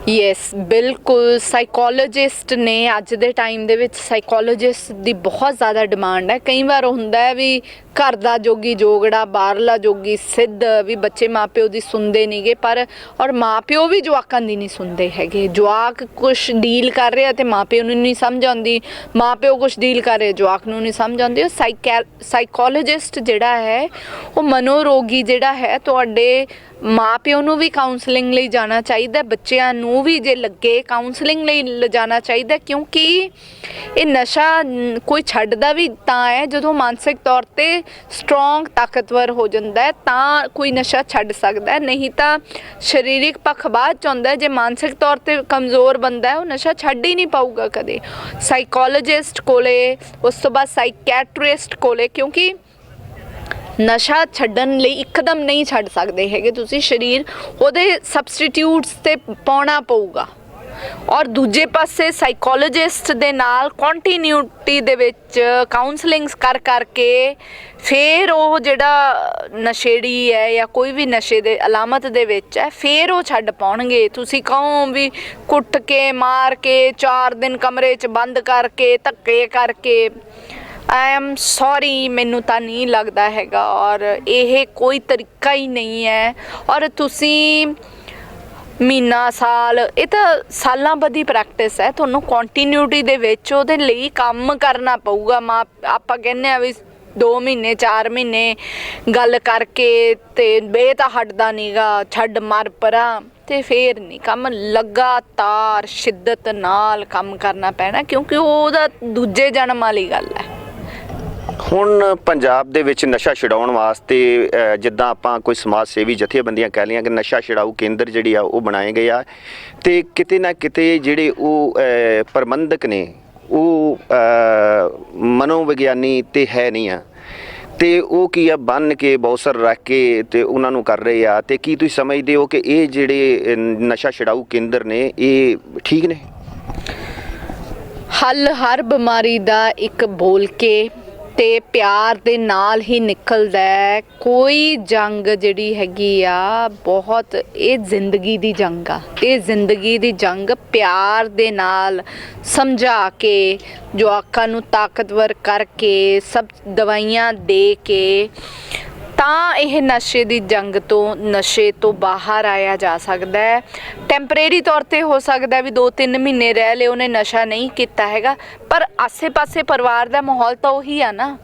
ਯੈਸ ਬਿਲਕੁਲ। ਸਾਈਕੋਲੋਜਿਸਟ ਨੇ ਅੱਜ ਦੇ ਟਾਈਮ ਦੇ ਵਿੱਚ ਸਾਈਕੋਲੋਜਿਸਟ ਦੀ ਬਹੁਤ ਜ਼ਿਆਦਾ ਡਿਮਾਂਡ ਹੈ। ਕਈ ਵਾਰ ਹੁੰਦਾ ਹੈ ਵੀ ਘਰ ਦਾ ਜੋਗੀ ਜੋਗੜਾ, ਬਾਹਰਲਾ ਜੋਗੀ ਸਿੱਧ ਵੀ ਬੱਚੇ ਮਾਪਿਓ ਦੀ ਸੁਣਦੇ ਨਹੀਂਗੇ ਪਰ ਔਰ ਮਾਪਿਓ ਵੀ ਜਵਾਕਾਂ ਦੀ ਨਹੀਂ ਸੁਣਦੇ ਹੈਗੇ। ਜਵਾਕ ਕੁਝ ਡੀਲ ਕਰ ਰਿਹਾ ਤੇ ਮਾਪਿਓ ਨੂੰ ਨਹੀਂ ਸਮਝ ਆਉਂਦੀ। ਮਾਪਿਓ ਕੁਝ ਡੀਲ ਕਰ ਰਿਹਾ, ਜਵਾਕ ਨੂੰ ਨਹੀਂ ਸਮਝ ਆਉਂਦੀ। ਉਹ ਸਾਈਕੋਲੋਜਿਸਟ ਜਿਹੜਾ ਹੈ, ਉਹ ਮਨੋਰੋਗੀ ਜਿਹੜਾ ਹੈ, ਤੁਹਾਡੇ ਮਾਪਿਓ ਨੂੰ ਵੀ ਕਾਉਂਸਲਿੰਗ ਲਈ ਜਾਣਾ ਚਾਹੀਦਾ, ਬੱਚਿਆਂ ਨੂੰ ਵੀ ਜੇ ਲੱਗੇ ਕਾਉਂਸਲਿੰਗ ਲਈ ਲਿਜਾਣਾ ਚਾਹੀਦਾ, ਕਿਉਂਕਿ ਇਹ ਨਸ਼ਾ ਕੋਈ ਛੱਡਦਾ ਵੀ ਤਾਂ ਹੈ, ਜਦੋਂ ਮਾਨਸਿਕ ਤੌਰ ਤੇ ਸਟਰੋਂਗ ਤਾਕਤਵਰ ਹੋ ਜਾਂਦਾ ਹੈ, ਤਾਂ ਕੋਈ ਨਸ਼ਾ ਛੱਡ ਸਕਦਾ ਹੈ। ਨਹੀਂ ਤਾਂ ਸਰੀਰਿਕ ਪੱਖ ਬਾਅਦ ਚ ਆਉਂਦਾ ਜੇ ਮਾਨਸਿਕ ਤੌਰ ਤੇ ਕਮਜ਼ੋਰ ਬੰਦਾ ਹੈ, ਉਹ ਨਸ਼ਾ ਛੱਡ ਹੀ ਨਹੀਂ ਪਾਊਗਾ ਕਦੇ। ਸਾਈਕੋਲੋਜਿਸਟ ਕੋਲੇ, ਉਸ ਤੋਂ ਬਾਅਦ ਸਾਈਕੈਟ੍ਰਿਸਟ ਕੋਲੇ, ਕਿਉਂਕਿ ਨਸ਼ਾ ਛੱਡਣ ਲਈ ਇੱਕਦਮ ਨਹੀਂ ਛੱਡ ਸਕਦੇ ਹੈਗੇ। ਤੁਸੀਂ ਸਰੀਰ ਉਹਦੇ ਸਬਸਟੀਟਿਊਟਸ ਤੇ ਪਾਉਣਾ ਪਊਗਾ। ਔਰ ਦੂਜੇ ਪਾਸੇ ਸਾਈਕੋਲੋਜਿਸਟ ਦੇ ਨਾਲ ਕੰਟੀਨਿਊਟੀ ਦੇ ਵਿੱਚ ਕਾਉਂਸਲਿੰਗਸ ਕਰ ਕਰਕੇ ਫਿਰ ਉਹ ਜਿਹੜਾ ਨਸ਼ੇੜੀ ਹੈ ਜਾਂ ਕੋਈ ਵੀ ਨਸ਼ੇ ਦੇ ਅਲਾਮਤ ਦੇ ਵਿੱਚ ਹੈ, ਫਿਰ ਉਹ ਛੱਡ ਪਾਉਣਗੇ। ਤੁਸੀਂ ਕਹੋ ਵੀ ਕੁੱਟ ਕੇ, ਮਾਰ ਕੇ 4 ਦਿਨ ਕਮਰੇ 'ਚ ਬੰਦ ਕਰਕੇ, ਧੱਕੇ ਕਰਕੇ। ਆਈ ਐਮ ਸੌਰੀ ਮੈਨੂੰ ਤਾਂ ਨਹੀਂ ਲੱਗਦਾ ਹੈਗਾ ਔਰ ਇਹ ਕੋਈ ਤਰੀਕਾ ਹੀ ਨਹੀਂ ਹੈ। ਔਰ ਤੁਸੀਂ ਮਹੀਨਾ, ਸਾਲ, ਇਹ ਤਾਂ ਸਾਲਾਂ ਬੱਧੀ ਪ੍ਰੈਕਟਿਸ ਹੈ। ਤੁਹਾਨੂੰ ਕੰਟੀਨਿਊਟੀ ਦੇ ਵਿੱਚ ਉਹਦੇ ਲਈ ਕੰਮ ਕਰਨਾ ਪਊਗਾ। ਮਾਂ, ਆਪਾਂ ਕਹਿੰਦੇ ਆ ਵੀ 2 ਮਹੀਨੇ 4 ਮਹੀਨੇ ਗੱਲ ਕਰਕੇ ਤੇ ਬੇ ਤਾਂ ਹਟਦਾ ਨਹੀਂਗਾ ਛੱਡ ਮਰ ਪਰਾਂ ਤੇ ਫੇਰ ਨਹੀਂ। ਕੰਮ ਲਗਾਤਾਰ, ਸ਼ਿੱਦਤ ਨਾਲ ਕੰਮ ਕਰਨਾ ਪੈਣਾ ਕਿਉਂਕਿ ਉਹਦਾ ਦੂਜੇ ਜਨਮ ਵਾਲੀ ਗੱਲ ਹੈ। ਹੁਣ ਪੰਜਾਬ ਦੇ ਵਿੱਚ ਨਸ਼ਾ ਛਡਾਉਣ ਵਾਸਤੇ ਜਿੱਦਾਂ ਆਪਾਂ ਕੋਈ ਸਮਾਜ ਸੇਵੀ ਜਥੇਬੰਦੀਆਂ ਕਹਿ ਲਈਆਂ ਕਿ ਨਸ਼ਾ ਛਡਾਊ ਕੇਂਦਰ ਜਿਹੜੀ ਆ ਉਹ ਬਣਾਏ ਗਏ ਆ, ਤੇ ਕਿਤੇ ਨਾ ਕਿਤੇ ਜਿਹੜੇ ਉਹ ਪ੍ਰਬੰਧਕ ਨੇ, ਉਹ ਮਨੋਵਿਗਿਆਨੀ ਤੇ ਹੈ ਨਹੀਂ ਆ। ਤੇ ਉਹ ਕੀ ਆ ਬੰਨ ਕੇ, ਬੌਸਰ ਰੱਖ ਕੇ ਤੇ ਉਹਨਾਂ ਨੂੰ ਕਰ ਰਹੇ ਆ, ਤੇ ਕੀ ਤੁਸੀਂ ਸਮਝਦੇ ਹੋ ਕਿ ਇਹ ਜਿਹੜੇ ਨਸ਼ਾ ਛਡਾਊ ਕੇਂਦਰ ਨੇ, ਇਹ ਠੀਕ ਨੇ? ਹੱਲ ਹਰ ਬਿਮਾਰੀ ਦਾ ਇੱਕ ਬੋਲ ਕੇ ਤੇ ਪਿਆਰ ਦੇ ਨਾਲ ਹੀ ਨਿਕਲਦਾ ਹੈ। ਕੋਈ ਜੰਗ ਜਿਹੜੀ ਹੈਗੀ ਆ, ਬਹੁਤ ਇਹ ਜ਼ਿੰਦਗੀ ਦੀ ਜੰਗ ਆ। ਇਹ ਜ਼ਿੰਦਗੀ ਦੀ ਜੰਗ ਪਿਆਰ ਦੇ ਨਾਲ ਸਮਝਾ ਕੇ, ਜੋ ਆਖਾਂ ਨੂੰ ਤਾਕਤਵਰ ਕਰਕੇ, ਸਭ ਦਵਾਈਆਂ ਦੇ ਕੇ ਤਾਂ ਇਹ ਨਸ਼ੇ ਦੀ ਜੰਗ ਤੋਂ, ਨਸ਼ੇ ਤੋਂ ਬਾਹਰ ਆਇਆ ਜਾ ਸਕਦਾ ਹੈ। ਟੈਂਪਰੇਰੀ ਤੌਰ ਤੇ ਹੋ ਸਕਦਾ ਵੀ 2-3 ਮਹੀਨੇ ਰਹਿ ਲਏ, ਉਹਨੇ ਨਸ਼ਾ ਨਹੀਂ ਕੀਤਾ ਹੈਗਾ। ਪਰ ਆਸੇ-ਪਾਸੇ ਪਰਿਵਾਰ ਦਾ ਮਾਹੌਲ ਤਾਂ ਉਹੀ ਆ ਨਾ।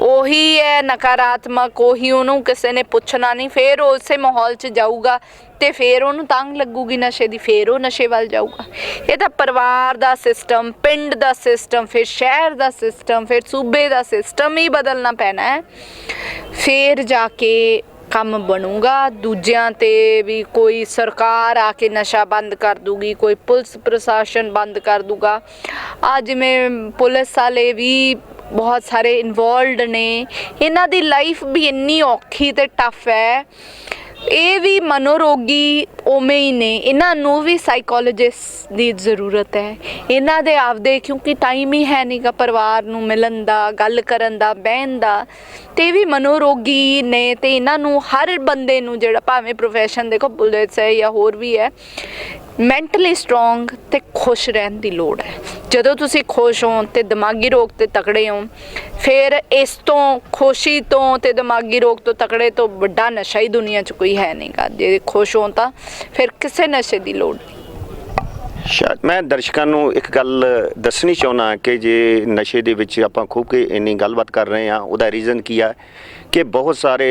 ਉਹੀ ਹੈ, ਨਕਾਰਾਤਮਕ, ਉਹੀ ਉਹਨੂੰ ਕਿਸੇ ਨੇ ਪੁੱਛਣਾ ਨਹੀਂ, ਫੇਰ ਉਹ ਉਸੇ ਮਾਹੌਲ 'ਚ ਜਾਊਗਾ। ਤੇ ਫੇਰ ਉਹਨੂੰ ਤੰਗ ਲੱਗੂਗੀ ਨਸ਼ੇ ਦੀ, ਫੇਰ ਉਹ ਨਸ਼ੇ ਵੱਲ ਜਾਊਗਾ। ਇਹ ਤਾਂ ਪਰਿਵਾਰ ਦਾ ਸਿਸਟਮ ਪਿੰਡ ਦਾ ਸਿਸਟਮ ਫਿਰ ਸ਼ਹਿਰ ਦਾ ਸਿਸਟਮ ਫਿਰ ਸੂਬੇ ਦਾ ਸਿਸਟਮ ਹੀ ਬਦਲਣਾ ਪੈਣਾ ਹੈ। ਫੇਰ ਜਾ ਕੇ ਕੰਮ ਬਣੂਗਾ, ਦੂਜਿਆਂ ਤੇ ਵੀ ਕੋਈ ਸਰਕਾਰ ਆ ਕੇ ਨਸ਼ਾ ਬੰਦ ਕਰ ਦੂਗੀ, ਕੋਈ ਪੁਲਿਸ ਪ੍ਰਸ਼ਾਸਨ ਬੰਦ ਕਰ ਦੂਗਾ। ਆ ਜਿਵੇਂ ਪੁਲਿਸ ਵਾਲੇ ਵੀ ਬਹੁਤ ਸਾਰੇ ਇਨਵੋਲਡ ਨੇ, ਇਹਨਾਂ ਦੀ ਲਾਈਫ ਵੀ ਇੰਨੀ ਔਖੀ ਤੇ ਟਫ ਹੈ। ਇਹ ਵੀ ਮਨੋਰੋਗੀ ਉਵੇਂ ਹੀ ਨੇ। ਇਹਨਾਂ ਨੂੰ ਵੀ ਸਾਈਕੋਲੋਜਿਸਟ ਦੀ ਜ਼ਰੂਰਤ ਹੈ। ਇਹਨਾਂ ਦੇ ਆਪਦੇ, ਕਿਉਂਕਿ ਟਾਈਮ ਹੀ ਹੈ ਨਹੀਂਗਾ ਪਰਿਵਾਰ ਨੂੰ ਮਿਲਣ ਦਾ, ਗੱਲ ਕਰਨ ਦਾ, ਬਹਿਣ ਦਾ। ਤੇ ਇਹ ਵੀ ਮਨੋਰੋਗੀ ਨੇ ਤੇ ਇਹਨਾਂ ਨੂੰ ਹਰ ਬੰਦੇ ਨੂੰ ਜਿਹੜਾ ਭਾਵੇਂ ਪ੍ਰੋਫੈਸ਼ਨ ਦੇਖੋ ਪੁਲਿਸ ਹੈ ਜਾਂ ਹੋਰ ਵੀ ਹੈ ਮੈਂਟਲੀ ਸਟਰੋਂਗ ਤੇ ਖੁਸ਼ ਰਹਿਣ ਦੀ ਲੋੜ ਹੈ। ਜਦੋਂ ਤੁਸੀਂ ਖੁਸ਼ ਹੋ ਤੇ ਦਿਮਾਗੀ ਰੋਗ ਤੇ ਤਕੜੇ ਹੋ, ਫਿਰ ਇਸ ਤੋਂ, ਖੁਸ਼ੀ ਤੋਂ ਤੇ ਦਿਮਾਗੀ ਰੋਗ ਤੋਂ ਤਕੜੇ ਤੋਂ ਵੱਡਾ ਨਸ਼ਾ ਹੀ ਦੁਨੀਆ 'ਚ ਕੋਈ ਹੈ ਨਹੀਂਗਾ ਜੇ ਖੁਸ਼ ਹੋ ਤਾਂ ਫਿਰ ਕਿਸੇ ਨਸ਼ੇ ਦੀ ਲੋੜ ਨਹੀਂ। ਸ਼ਾਇਦ ਮੈਂ ਦਰਸ਼ਕਾਂ ਨੂੰ ਇੱਕ ਗੱਲ ਦੱਸਣੀ ਚਾਹੁੰਦਾ ਕਿ ਜੇ ਨਸ਼ੇ ਦੇ ਵਿੱਚ ਆਪਾਂ ਖੂਬ ਕੇ ਇੰਨੀ ਗੱਲਬਾਤ ਕਰ ਰਹੇ ਹਾਂ, ਉਹਦਾ ਰੀਜ਼ਨ ਕੀ ਆ? ਕਿ ਬਹੁਤ ਸਾਰੇ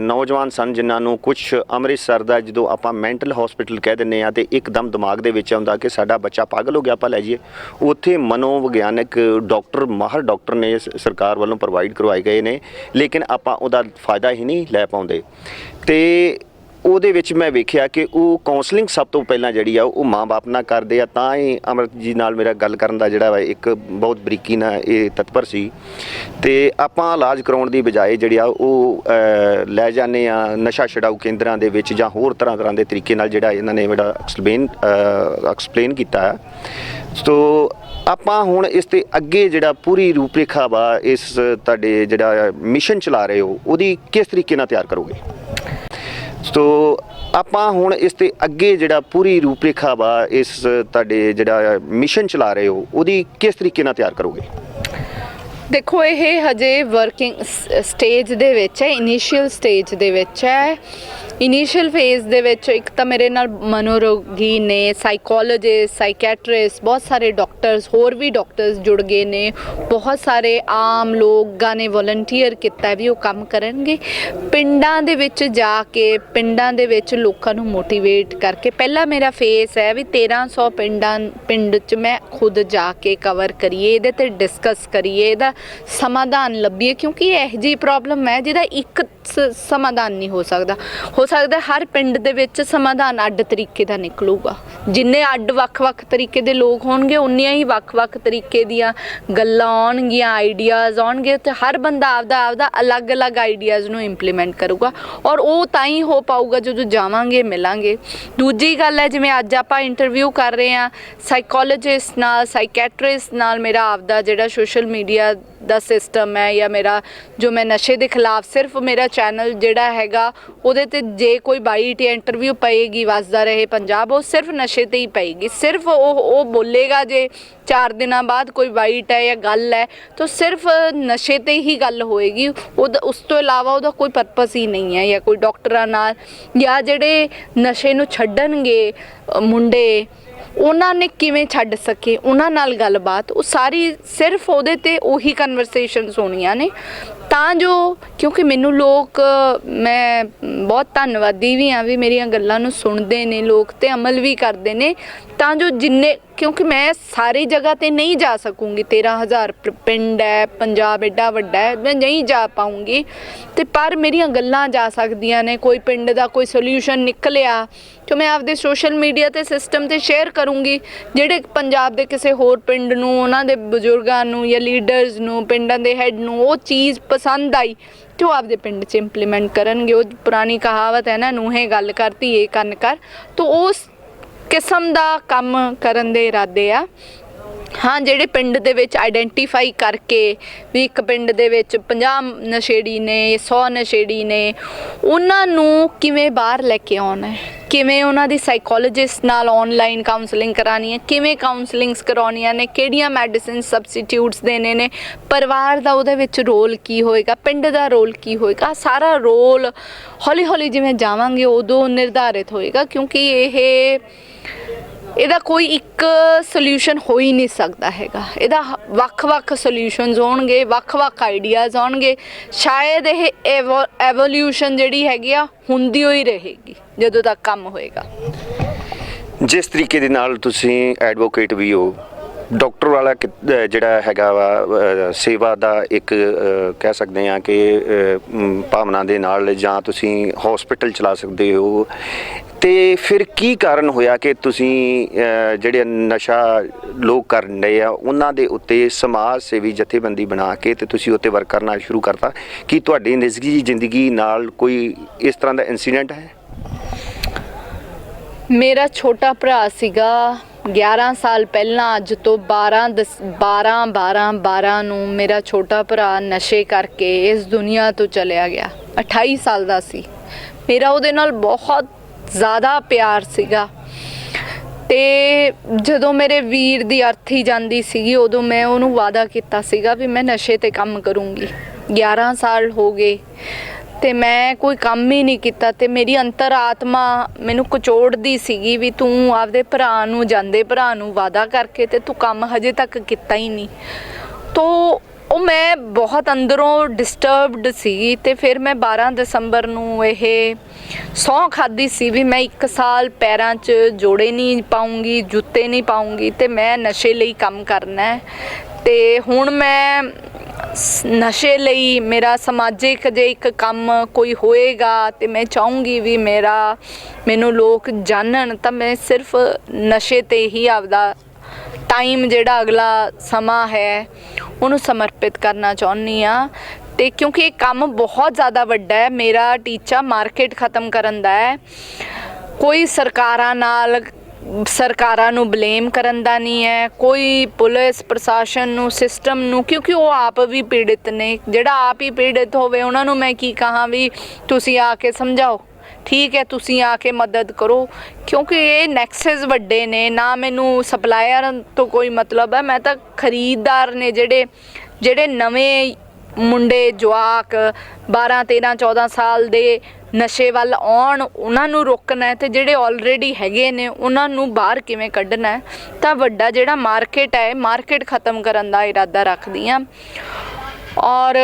ਨੌਜਵਾਨ ਸਨ ਜਿਨ੍ਹਾਂ ਨੂੰ ਕੁਝ ਅੰਮ੍ਰਿਤਸਰ ਦਾ ਜਦੋਂ ਆਪਾਂ ਮੈਂਟਲ ਹਸਪੀਟਲ ਕਹਿ ਦਿੰਨੇ ਆ ਤੇ ਇੱਕਦਮ ਦਿਮਾਗ ਦੇ ਵਿੱਚ ਆਉਂਦਾ ਕਿ ਸਾਡਾ ਬੱਚਾ ਪਾਗਲ ਹੋ ਗਿਆ, ਆਪਾਂ ਲੈ ਜਾਈਏ। ਉੱਥੇ ਮਨੋਵਿਗਿਆਨਕ ਡਾਕਟਰ, ਮਾਹਰ ਡਾਕਟਰ ਨੇ ਸਰਕਾਰ ਵੱਲੋਂ ਪ੍ਰੋਵਾਈਡ ਕਰਵਾਏ ਗਏ ਨੇ, ਲੇਕਿਨ ਆਪਾਂ ਉਹਦਾ ਫਾਇਦਾ ਹੀ ਨਹੀਂ ਲੈ ਪਾਉਂਦੇ। ਤੇ ਉਹਦੇ ਵਿੱਚ ਮੈਂ ਵੇਖਿਆ ਕਿ ਉਹ ਕਾਉਂਸਲਿੰਗ ਸਭ ਤੋਂ ਪਹਿਲਾਂ ਜਿਹੜੀ ਆ, ਉਹ ਮਾਂ-ਬਾਪ ਨਾਲ ਕਰਦੇ ਆ। ਤਾਂ ਹੀ ਅਮਰਤ ਜੀ ਨਾਲ ਮੇਰਾ ਗੱਲ ਕਰਨ ਦਾ ਜਿਹੜਾ ਵਾ, ਇੱਕ ਬਹੁਤ ਬਰੀਕੀ ਨਾਲ ਇਹ ਤਤਪਰ ਸੀ। ਤੇ ਆਪਾਂ ਇਲਾਜ ਕਰਾਉਣ ਦੀ ਬਜਾਏ ਜਿਹੜੀ ਆ, ਉਹ ਲੈ ਜਾਂਦੇ ਆ ਨਸ਼ਾ ਛਡਾਊ ਕੇਂਦਰਾਂ ਦੇ ਵਿੱਚ ਜਾਂ ਹੋਰ ਤਰ੍ਹਾਂ ਤਰ੍ਹਾਂ ਦੇ ਤਰੀਕੇ ਨਾਲ ਜਿਹੜਾ ਇਹਨਾਂ ਨੇ ਮੇਰਾ ਐਕਸਪਲੇਨ ਐਕਸਪਲੇਨ ਕੀਤਾ ਹੈ ਸੋ ਆਪਾਂ ਹੁਣ ਇਸ ਤੇ ਅੱਗੇ ਜਿਹੜਾ ਪੂਰੀ ਰੂਪਰੇਖਾ ਵਾ, ਇਸ ਤੁਹਾਡੇ ਜਿਹੜਾ ਮਿਸ਼ਨ ਚਲਾ ਰਹੇ ਹੋ, ਉਹਦੀ ਕਿਸ ਤਰੀਕੇ ਨਾਲ ਤਿਆਰ ਕਰੋਗੇ? ਸੋ ਆਪਾਂ ਹੁਣ ਇਸ ਤੇ ਅੱਗੇ ਜਿਹੜਾ ਪੂਰੀ ਰੂਪਰੇਖਾ ਵਾ, ਇਸ ਤੁਹਾਡੇ ਜਿਹੜਾ ਮਿਸ਼ਨ ਚਲਾ ਰਹੇ ਹੋ, ਉਹਦੀ ਕਿਸ ਤਰੀਕੇ ਨਾਲ ਤਿਆਰ ਕਰੋਗੇ? ਦੇਖੋ, ਇਹ ਹਜੇ ਵਰਕਿੰਗ ਸਟੇਜ ਦੇ ਵਿੱਚ ਹੈ ਇਨੀਸ਼ੀਅਲ ਸਟੇਜ ਦੇ ਵਿੱਚ ਹੈ। ਇਨੀਸ਼ੀਅਲ ਫੇਜ਼ ਦੇ ਵਿੱਚ ਇੱਕ ਤਾਂ ਮੇਰੇ ਨਾਲ ਮਨੋਰੋਗੀ ਨੇ ਸਾਈਕੋਲੋਜਿਸਟ ਸਾਈਕੈਟ੍ਰਿਸਟ ਬਹੁਤ ਸਾਰੇ ਡਾਕਟਰਸ ਹੋਰ ਵੀ ਡਾਕਟਰਸ ਜੁੜ ਗਏ ਨੇ। ਬਹੁਤ ਸਾਰੇ ਆਮ ਲੋਕਾਂ ਨੇ ਵੋਲੰਟੀਅਰ ਕੀਤਾ ਵੀ ਉਹ ਕੰਮ ਕਰਨਗੇ। ਪਿੰਡਾਂ ਦੇ ਵਿੱਚ ਜਾ ਕੇ, ਪਿੰਡਾਂ ਦੇ ਵਿੱਚ ਲੋਕਾਂ ਨੂੰ ਮੋਟੀਵੇਟ ਕਰਕੇ, ਪਹਿਲਾ ਮੇਰਾ ਫੇਸ ਹੈ ਵੀ 1300 ਪਿੰਡਾਂ, ਪਿੰਡ 'ਚ ਮੈਂ ਖੁਦ ਜਾ ਕੇ ਕਵਰ ਕਰੀਏ, ਇਹਦੇ ਤੇ ਡਿਸਕਸ ਕਰੀਏ, ਇਹਦਾ ਸਮਾਧਾਨ ਲੱਭੀਏ, ਕਿਉਂਕਿ ਇਹ ਇਹੋ ਜਿਹੀ ਪ੍ਰੋਬਲਮ ਹੈ ਜਿਹਦਾ ਇੱਕ ਸ- ਸਮਾਧਾਨ ਨਹੀਂ ਹੋ ਸਕਦਾ। ਹੋ ਸਕਦਾ ਹਰ ਪਿੰਡ ਦੇ ਵਿੱਚ ਸਮਾਧਾਨ ਅੱਡ ਤਰੀਕੇ ਦਾ ਨਿਕਲੂਗਾ। ਜਿੰਨੇ ਅੱਡ ਵੱਖ-ਵੱਖ ਤਰੀਕੇ ਦੇ ਲੋਕ ਹੋਣਗੇ, ਉਨੀਆਂ ਹੀ ਵੱਖ-ਵੱਖ ਤਰੀਕੇ ਦੀਆਂ ਗੱਲਾਂ ਆਉਣਗੀਆਂ ਆਈਡੀਆਜ਼ ਆਉਣਗੇ ਤੇ ਹਰ ਬੰਦਾ ਆਪਦਾ ਆਪਦਾ ਅਲੱਗ-ਅਲੱਗ ਆਈਡੀਆਜ਼ ਨੂੰ ਇੰਪਲੀਮੈਂਟ ਕਰੂਗਾ ਔਰ ਉਹ ਤਾਂ ਹੀ ਹੋ ਪਾਊਗਾ ਜਦੋਂ ਜਾਵਾਂਗੇ, ਮਿਲਾਂਗੇ। ਦੂਜੀ ਗੱਲ ਹੈ, ਜਿਵੇਂ ਅੱਜ ਆਪਾਂ ਇੰਟਰਵਿਊ ਕਰ ਰਹੇ ਹਾਂ ਸਾਈਕੋਲੋਜਿਸਟ ਨਾਲ ਸਾਈਕੈਟ੍ਰਿਸਟ ਨਾਲ ਮੇਰਾ ਆਪਦਾ ਜਿਹੜਾ ਸੋਸ਼ਲ ਮੀਡੀਆ ਦਾ ਸਿਸਟਮ ਹੈ ਜਾਂ ਮੇਰਾ ਜੋ ਮੈਂ ਨਸ਼ੇ ਦੇ ਖਿਲਾਫ ਸਿਰਫ ਮੇਰਾ ਚੈਨਲ ਜਿਹੜਾ ਹੈਗਾ, ਉਹਦੇ ਤੇ ਜੇ ਕੋਈ ਬਾਈਟ ਜਾਂ ਇੰਟਰਵਿਊ ਪਏਗੀ, ਵਸਦਾ ਰਹੇ ਪੰਜਾਬ, ਉਹ ਸਿਰਫ ਨਸ਼ੇ ਤੇ ਹੀ ਪਏਗੀ। ਸਿਰਫ ਉਹ ਉਹ ਬੋਲੇਗਾ ਜੇ ਚਾਰ ਦਿਨਾਂ ਬਾਅਦ ਕੋਈ ਵਾਈਟ ਹੈ ਜਾਂ ਗੱਲ ਹੈ, ਤਾਂ ਸਿਰਫ ਨਸ਼ੇ ਤੇ ਹੀ ਗੱਲ ਹੋਏਗੀ। ਉਹਦਾ, ਉਸ ਤੋਂ ਇਲਾਵਾ ਉਹਦਾ ਕੋਈ ਪਰਪਸ ਹੀ ਨਹੀਂ ਹੈ ਜਾਂ ਕੋਈ ਡਾਕਟਰਾਂ ਨਾਲ ਜਾਂ ਜਿਹੜੇ ਨਸ਼ੇ ਨੂੰ ਛੱਡਣਗੇ ਮੁੰਡੇ ਉਹਨਾਂ ਨੇ ਕਿਵੇਂ ਛੱਡ ਸਕੇ, ਉਹਨਾਂ ਨਾਲ ਗੱਲਬਾਤ, ਉਹ ਸਾਰੀ ਸਿਰਫ ਉਹਦੇ ਤੇ ਉਹੀ ਕਨਵਰਸੇਸ਼ਨਸ ਹੋਣੀਆਂ ਨੇ। ਤਾਂ ਜੋ, ਕਿਉਂਕਿ ਮੈਨੂੰ ਲੋਕ, ਮੈਂ ਬਹੁਤ ਧੰਨਵਾਦੀ ਵੀ ਆ ਵੀ ਮੇਰੀਆਂ ਗੱਲਾਂ ਨੂੰ ਸੁਣਦੇ ਨੇ, ਲੋਕ ਤੇ ਅਮਲ ਵੀ ਕਰਦੇ ਨੇ। ਤਾਂ ਜੋ ਜਿੰਨੇ, ਕਿਉਂਕਿ ਮੈਂ ਸਾਰੀ ਜਗ੍ਹਾ ਤੇ ਨਹੀਂ ਜਾ ਸਕੂੰਗੀ। 13000 ਪ- ਪਿੰਡ ਹੈ, ਪੰਜਾਬ ਐਡਾ ਵੱਡਾ ਹੈ, ਮੈਂ ਨਹੀਂ ਜਾ ਪਾਉਂਗੀ ਤੇ ਪਰ ਮੇਰੀਆਂ ਗੱਲਾਂ ਜਾ ਸਕਦੀਆਂ ਨੇ, ਕੋਈ ਪਿੰਡ ਦਾ ਕੋਈ ਸੋਲੂਸ਼ਨ ਨਿਕਲਿਆ ਜੋ ਮੈਂ ਆਪਦੇ ਸੋਸ਼ਲ ਮੀਡੀਆ ਤੇ ਸਿਸਟਮ ਤੇ ਸ਼ੇਅਰ ਕਰੂੰਗੀ, ਜਿਹੜੇ ਪੰਜਾਬ ਦੇ ਕਿਸੇ ਹੋਰ ਪਿੰਡ ਨੂੰ, ਉਹਨਾਂ ਦੇ ਬਜ਼ੁਰਗਾਂ ਨੂੰ ਜਾਂ ਲੀਡਰਸ ਨੂੰ, ਪਿੰਡਾਂ ਦੇ ਹੈੱਡ ਨੂੰ, ਉਹ ਚੀਜ਼ ਪਸੰਦ ਆਈ ਤੇ ਉਹ ਆਪਦੇ ਪਿੰਡ 'ਚ ਇੰਪਲੀਮੈਂਟ ਕਰਨਗੇ। ਉਹ ਪੁਰਾਣੀ ਕਹਾਵਤ ਹੈ ਨਾ, ਨੂੰਹੇ ਗੱਲ ਕਰਤੀ, ਇਹ ਕੰਨ ਕਰ। ਤੋਂ ਉਸ ਕਿਸਮ ਦਾ ਕੰਮ ਕਰਨ ਦੇ ਇਰਾਦੇ ਆ। ਹਾਂ, ਜਿਹੜੇ ਪਿੰਡ ਦੇ ਵਿੱਚ ਆਇਡੈਂਟੀਫਾਈ ਕਰਕੇ ਵੀ ਇੱਕ ਪਿੰਡ ਦੇ ਵਿੱਚ 50 ਨਸ਼ੇੜੀ ਨੇ 100 ਨਸ਼ੇੜੀ ਨੇ, ਉਹਨਾਂ ਨੂੰ ਕਿਵੇਂ ਬਾਹਰ ਲੈ ਕੇ ਆਉਣਾ ਹੈ? ਕਿਵੇਂ ਉਹਨਾਂ ਦੀ ਸਾਈਕੋਲੋਜਿਸਟ ਨਾਲ ਆਨਲਾਈਨ ਕਾਉਂਸਲਿੰਗ ਕਰਾਣੀ ਹੈ? ਕਿਵੇਂ ਕਾਉਂਸਲਿੰਗਸ ਕਰਾਉਣੀਆਂ ਨੇ? ਕਿਹੜੀਆਂ ਮੈਡੀਸਿਨ ਸਬਸਟੀਟਿਊਟਸ ਦੇਣੇ ਨੇ? ਪਰਿਵਾਰ ਦਾ ਉਹਦੇ ਵਿੱਚ ਰੋਲ ਕੀ ਹੋਏਗਾ? ਪਿੰਡ ਦਾ ਰੋਲ ਕੀ ਹੋਏਗਾ? ਸਾਰਾ ਰੋਲ ਹੌਲੀ ਹੌਲੀ ਜਿਵੇਂ ਜਾਵਾਂਗੇ, ਉਦੋਂ ਨਿਰਧਾਰਿਤ ਹੋਏਗਾ ਕਿਉਂਕਿ ਇਹ ਇਹਦਾ ਕੋਈ ਇੱਕ ਸੋਲੂਸ਼ਨ ਹੋ ਹੀ ਨਹੀਂ ਸਕਦਾ ਹੈਗਾ। ਇਹਦਾ ਵੱਖ-ਵੱਖ ਸੋਲੂਸ਼ਨਸ ਹੋਣਗੇ ਵੱਖ-ਵੱਖ ਆਈਡੀਆਜ਼ ਹੋਣਗੇ। ਸ਼ਾਇਦ ਇਹ ਐਵੋਲੂਸ਼ਨ ਜਿਹੜੀ ਹੈਗੀ ਆ, ਹੁੰਦੀ ਹੋਈ ਰਹੇਗੀ, ਜਦੋਂ ਤੱਕ ਕੰਮ ਹੋਏਗਾ। ਜਿਸ ਤਰੀਕੇ ਦੇ ਨਾਲ ਤੁਸੀਂ ਐਡਵੋਕੇਟ ਵੀ ਹੋ ਡਾਕਟਰ ਵਾਲਾ ਕਿ- ਜਿਹੜਾ ਹੈਗਾ ਵਾ ਸੇਵਾ ਦਾ ਇੱਕ ਕਹਿ ਸਕਦੇ ਆ ਕਿ ਭਾਵਨਾ ਦੇ ਨਾਲ ਜਾਂ ਤੁਸੀਂ ਹਸਪੀਟਲ ਚਲਾ ਸਕਦੇ ਹੋ। ਤੇ ਫਿਰ ਕੀ ਕਾਰਨ ਹੋਇਆ ਕਿ ਤੁਸੀਂ ਜਿਹੜੇ ਨਸ਼ਾ ਲੋਕ ਕਰਨ ਰਹੇ ਆ, ਉਹਨਾਂ ਦੇ ਉੱਤੇ ਸਮਾਜ ਸੇਵੀ ਜਥੇਬੰਦੀ ਬਣਾ ਕੇ ਤੇ ਤੁਸੀਂ ਉੱਤੇ ਵਰਕ ਕਰਨਾ ਸ਼ੁਰੂ ਕਰਤਾ? ਕੀ ਤੁਹਾਡੀ ਨਿੱਜੀ ਜ਼ਿੰਦਗੀ ਨਾਲ ਕੋਈ ਇਸ ਤਰ੍ਹਾਂ ਦਾ ਇਨਸੀਡੈਂਟ ਹੈ? ਮੇਰਾ ਛੋਟਾ ਭਰਾ ਸੀਗਾ 11 ਸਾਲ ਪਹਿਲਾਂ, ਅੱਜ ਤੋਂ 12 ਦਸ- 12 12 12 ਨੂੰ ਮੇਰਾ ਛੋਟਾ ਭਰਾ ਨਸ਼ੇ ਕਰਕੇ ਇਸ ਦੁਨੀਆ ਤੋਂ ਚਲਿਆ ਗਿਆ। 28 ਸਾਲ ਦਾ ਸੀ। ਮੇਰਾ ਉਹਦੇ ਨਾਲ ਬਹੁਤ ਜ਼ਿਆਦਾ ਪਿਆਰ ਸੀਗਾ। ਤੇ ਜਦੋਂ ਮੇਰੇ ਵੀਰ ਦੀ ਅਰਥੀ ਜਾਂਦੀ ਸੀਗੀ, ਉਦੋਂ ਮੈਂ ਉਹਨੂੰ ਵਾਅਦਾ ਕੀਤਾ ਸੀਗਾ ਵੀ ਮੈਂ ਨਸ਼ੇ ਤੇ ਕੰਮ ਕਰੂੰਗੀ। 11 ਸਾਲ ਹੋ ਗਏ। ਤੇ ਮੈਂ ਕੋਈ ਕੰਮ ਹੀ ਨਹੀਂ ਕੀਤਾ ਤੇ ਮੇਰੀ ਅੰਤਰਾਤਮਾ ਮੈਨੂੰ ਕਚੋੜਦੀ ਸੀਗੀ ਵੀ ਤੂੰ ਆਪਦੇ ਭਰਾ ਨੂੰ, ਜਾਂਦੇ ਭਰਾ ਨੂੰ ਵਾਅਦਾ ਕਰਕੇ ਤੇ ਤੂੰ ਕੰਮ ਹਜੇ ਤੱਕ ਕੀਤਾ ਹੀ ਨਹੀਂ। ਤੋ ਉਹ ਮੈਂ ਬਹੁਤ ਅੰਦਰੋਂ ਡਿਸਟਰਬਡ ਸੀਗੀ ਤੇ ਫਿਰ ਮੈਂ 12 ਦਸੰਬਰ ਨੂੰ ਇਹ ਸਹੁੰ ਖਾਦੀ ਸੀ ਵੀ ਮੈਂ ਇੱਕ ਸਾਲ ਪੈਰਾਂ 'ਚ ਜੋੜੇ ਨਹੀਂ ਪਾਉਂਗੀ, ਜੁੱਤੇ ਨਹੀਂ ਪਾਉਂਗੀ ਤੇ ਮੈਂ ਨਸ਼ੇ ਲਈ ਕੰਮ ਕਰਨਾ ਹੈ। ਤੇ ਹੁਣ ਮੈਂ ਸ- ਨਸ਼ੇ ਲਈ ਮੇਰਾ ਸਮਾਜਿਕ ਜੇ ਇੱਕ ਕੰਮ ਕੋਈ ਹੋਏਗਾ ਤੇ ਮੈਂ ਚਾਹੂੰਗੀ ਵੀ ਮੇਰਾ, ਮੈਨੂੰ ਲੋਕ ਜਾਣਨ, ਤਾਂ ਮੈਂ ਸਿਰਫ ਨਸ਼ੇ ਤੇ ਹੀ ਆਪਦਾ ਟਾਈਮ ਜਿਹੜਾ ਅਗਲਾ ਸਮਾਂ ਹੈ, ਉਹਨੂੰ ਸਮਰਪਿਤ ਕਰਨਾ ਚਾਹੁੰਦੀ ਆ ਤੇ ਕਿਉਂਕਿ ਇਹ ਕੰਮ ਬਹੁਤ ਜ਼ਿਆਦਾ ਵੱਡਾ ਹੈ, ਮੇਰਾ ਟੀਚਾ ਮਾਰਕੀਟ ਖਤਮ ਕਰਨ ਦਾ ਹੈ। ਕੋਈ ਸਰਕਾਰਾਂ ਨਾਲ ਸਰਕਾਰਾਂ ਨੂੰ ਬਲੇਮ ਕਰਨ ਦਾ ਨਹੀਂ ਹੈ, ਕੋਈ ਪੁਲਿਸ ਪ੍ਰਸ਼ਾਸਨ ਨੂੰ, ਸਿਸਟਮ ਨੂੰ, ਕਿਉਂਕਿ ਉਹ ਆਪ ਵੀ ਪੀੜਿਤ ਨੇ। ਜਿਹੜਾ ਆਪ ਹੀ ਪੀੜਿਤ ਹੋਵੇ, ਉਹਨਾਂ ਨੂੰ ਮੈਂ ਕੀ ਕਹਾਂ ਵੀ ਤੁਸੀਂ ਆ ਕੇ ਸਮਝਾਓ। ਠੀਕ ਹੈ, ਤੁਸੀਂ ਆ ਕੇ ਮਦਦ ਕਰੋ। ਕਿਉਂਕਿ ਇਹ ਨੈਕਸਸ ਵੱਡੇ ਨੇ, ਨਾ ਮੈਨੂੰ ਸਪਲਾਇਰ ਤੋਂ ਕੋਈ ਮਤਲਬ ਹੈ। ਮੈਂ ਤਾਂ ਖਰੀਦਦਾਰ ਨੇ ਜਿਹੜੇ ਜਿਹੜੇ ਨਵੇਂ ਮੁੰਡੇ, ਜਵਾਕ 12 13 14 ਸਾਲ ਦੇ ਨਸ਼ੇ ਵੱਲ ਆਉਣ, ਉਹਨਾਂ ਨੂੰ ਰੋਕਣਾ ਹੈ ਤੇ ਜਿਹੜੇ ਆਲਰੇਡੀ ਹੈਗੇ ਨੇ, ਉਹਨਾਂ ਨੂੰ ਬਾਹਰ ਕਿਵੇਂ ਕੱਢਣਾ ਹੈ? ਤਾਂ ਵੱਡਾ ਜਿਹੜਾ ਮਾਰਕੀਟ ਹੈ ਮਾਰਕੀਟ ਖਤਮ ਕਰਨ ਦਾ ਇਰਾਦਾ ਰੱਖਦੀ ਆ ਔਰ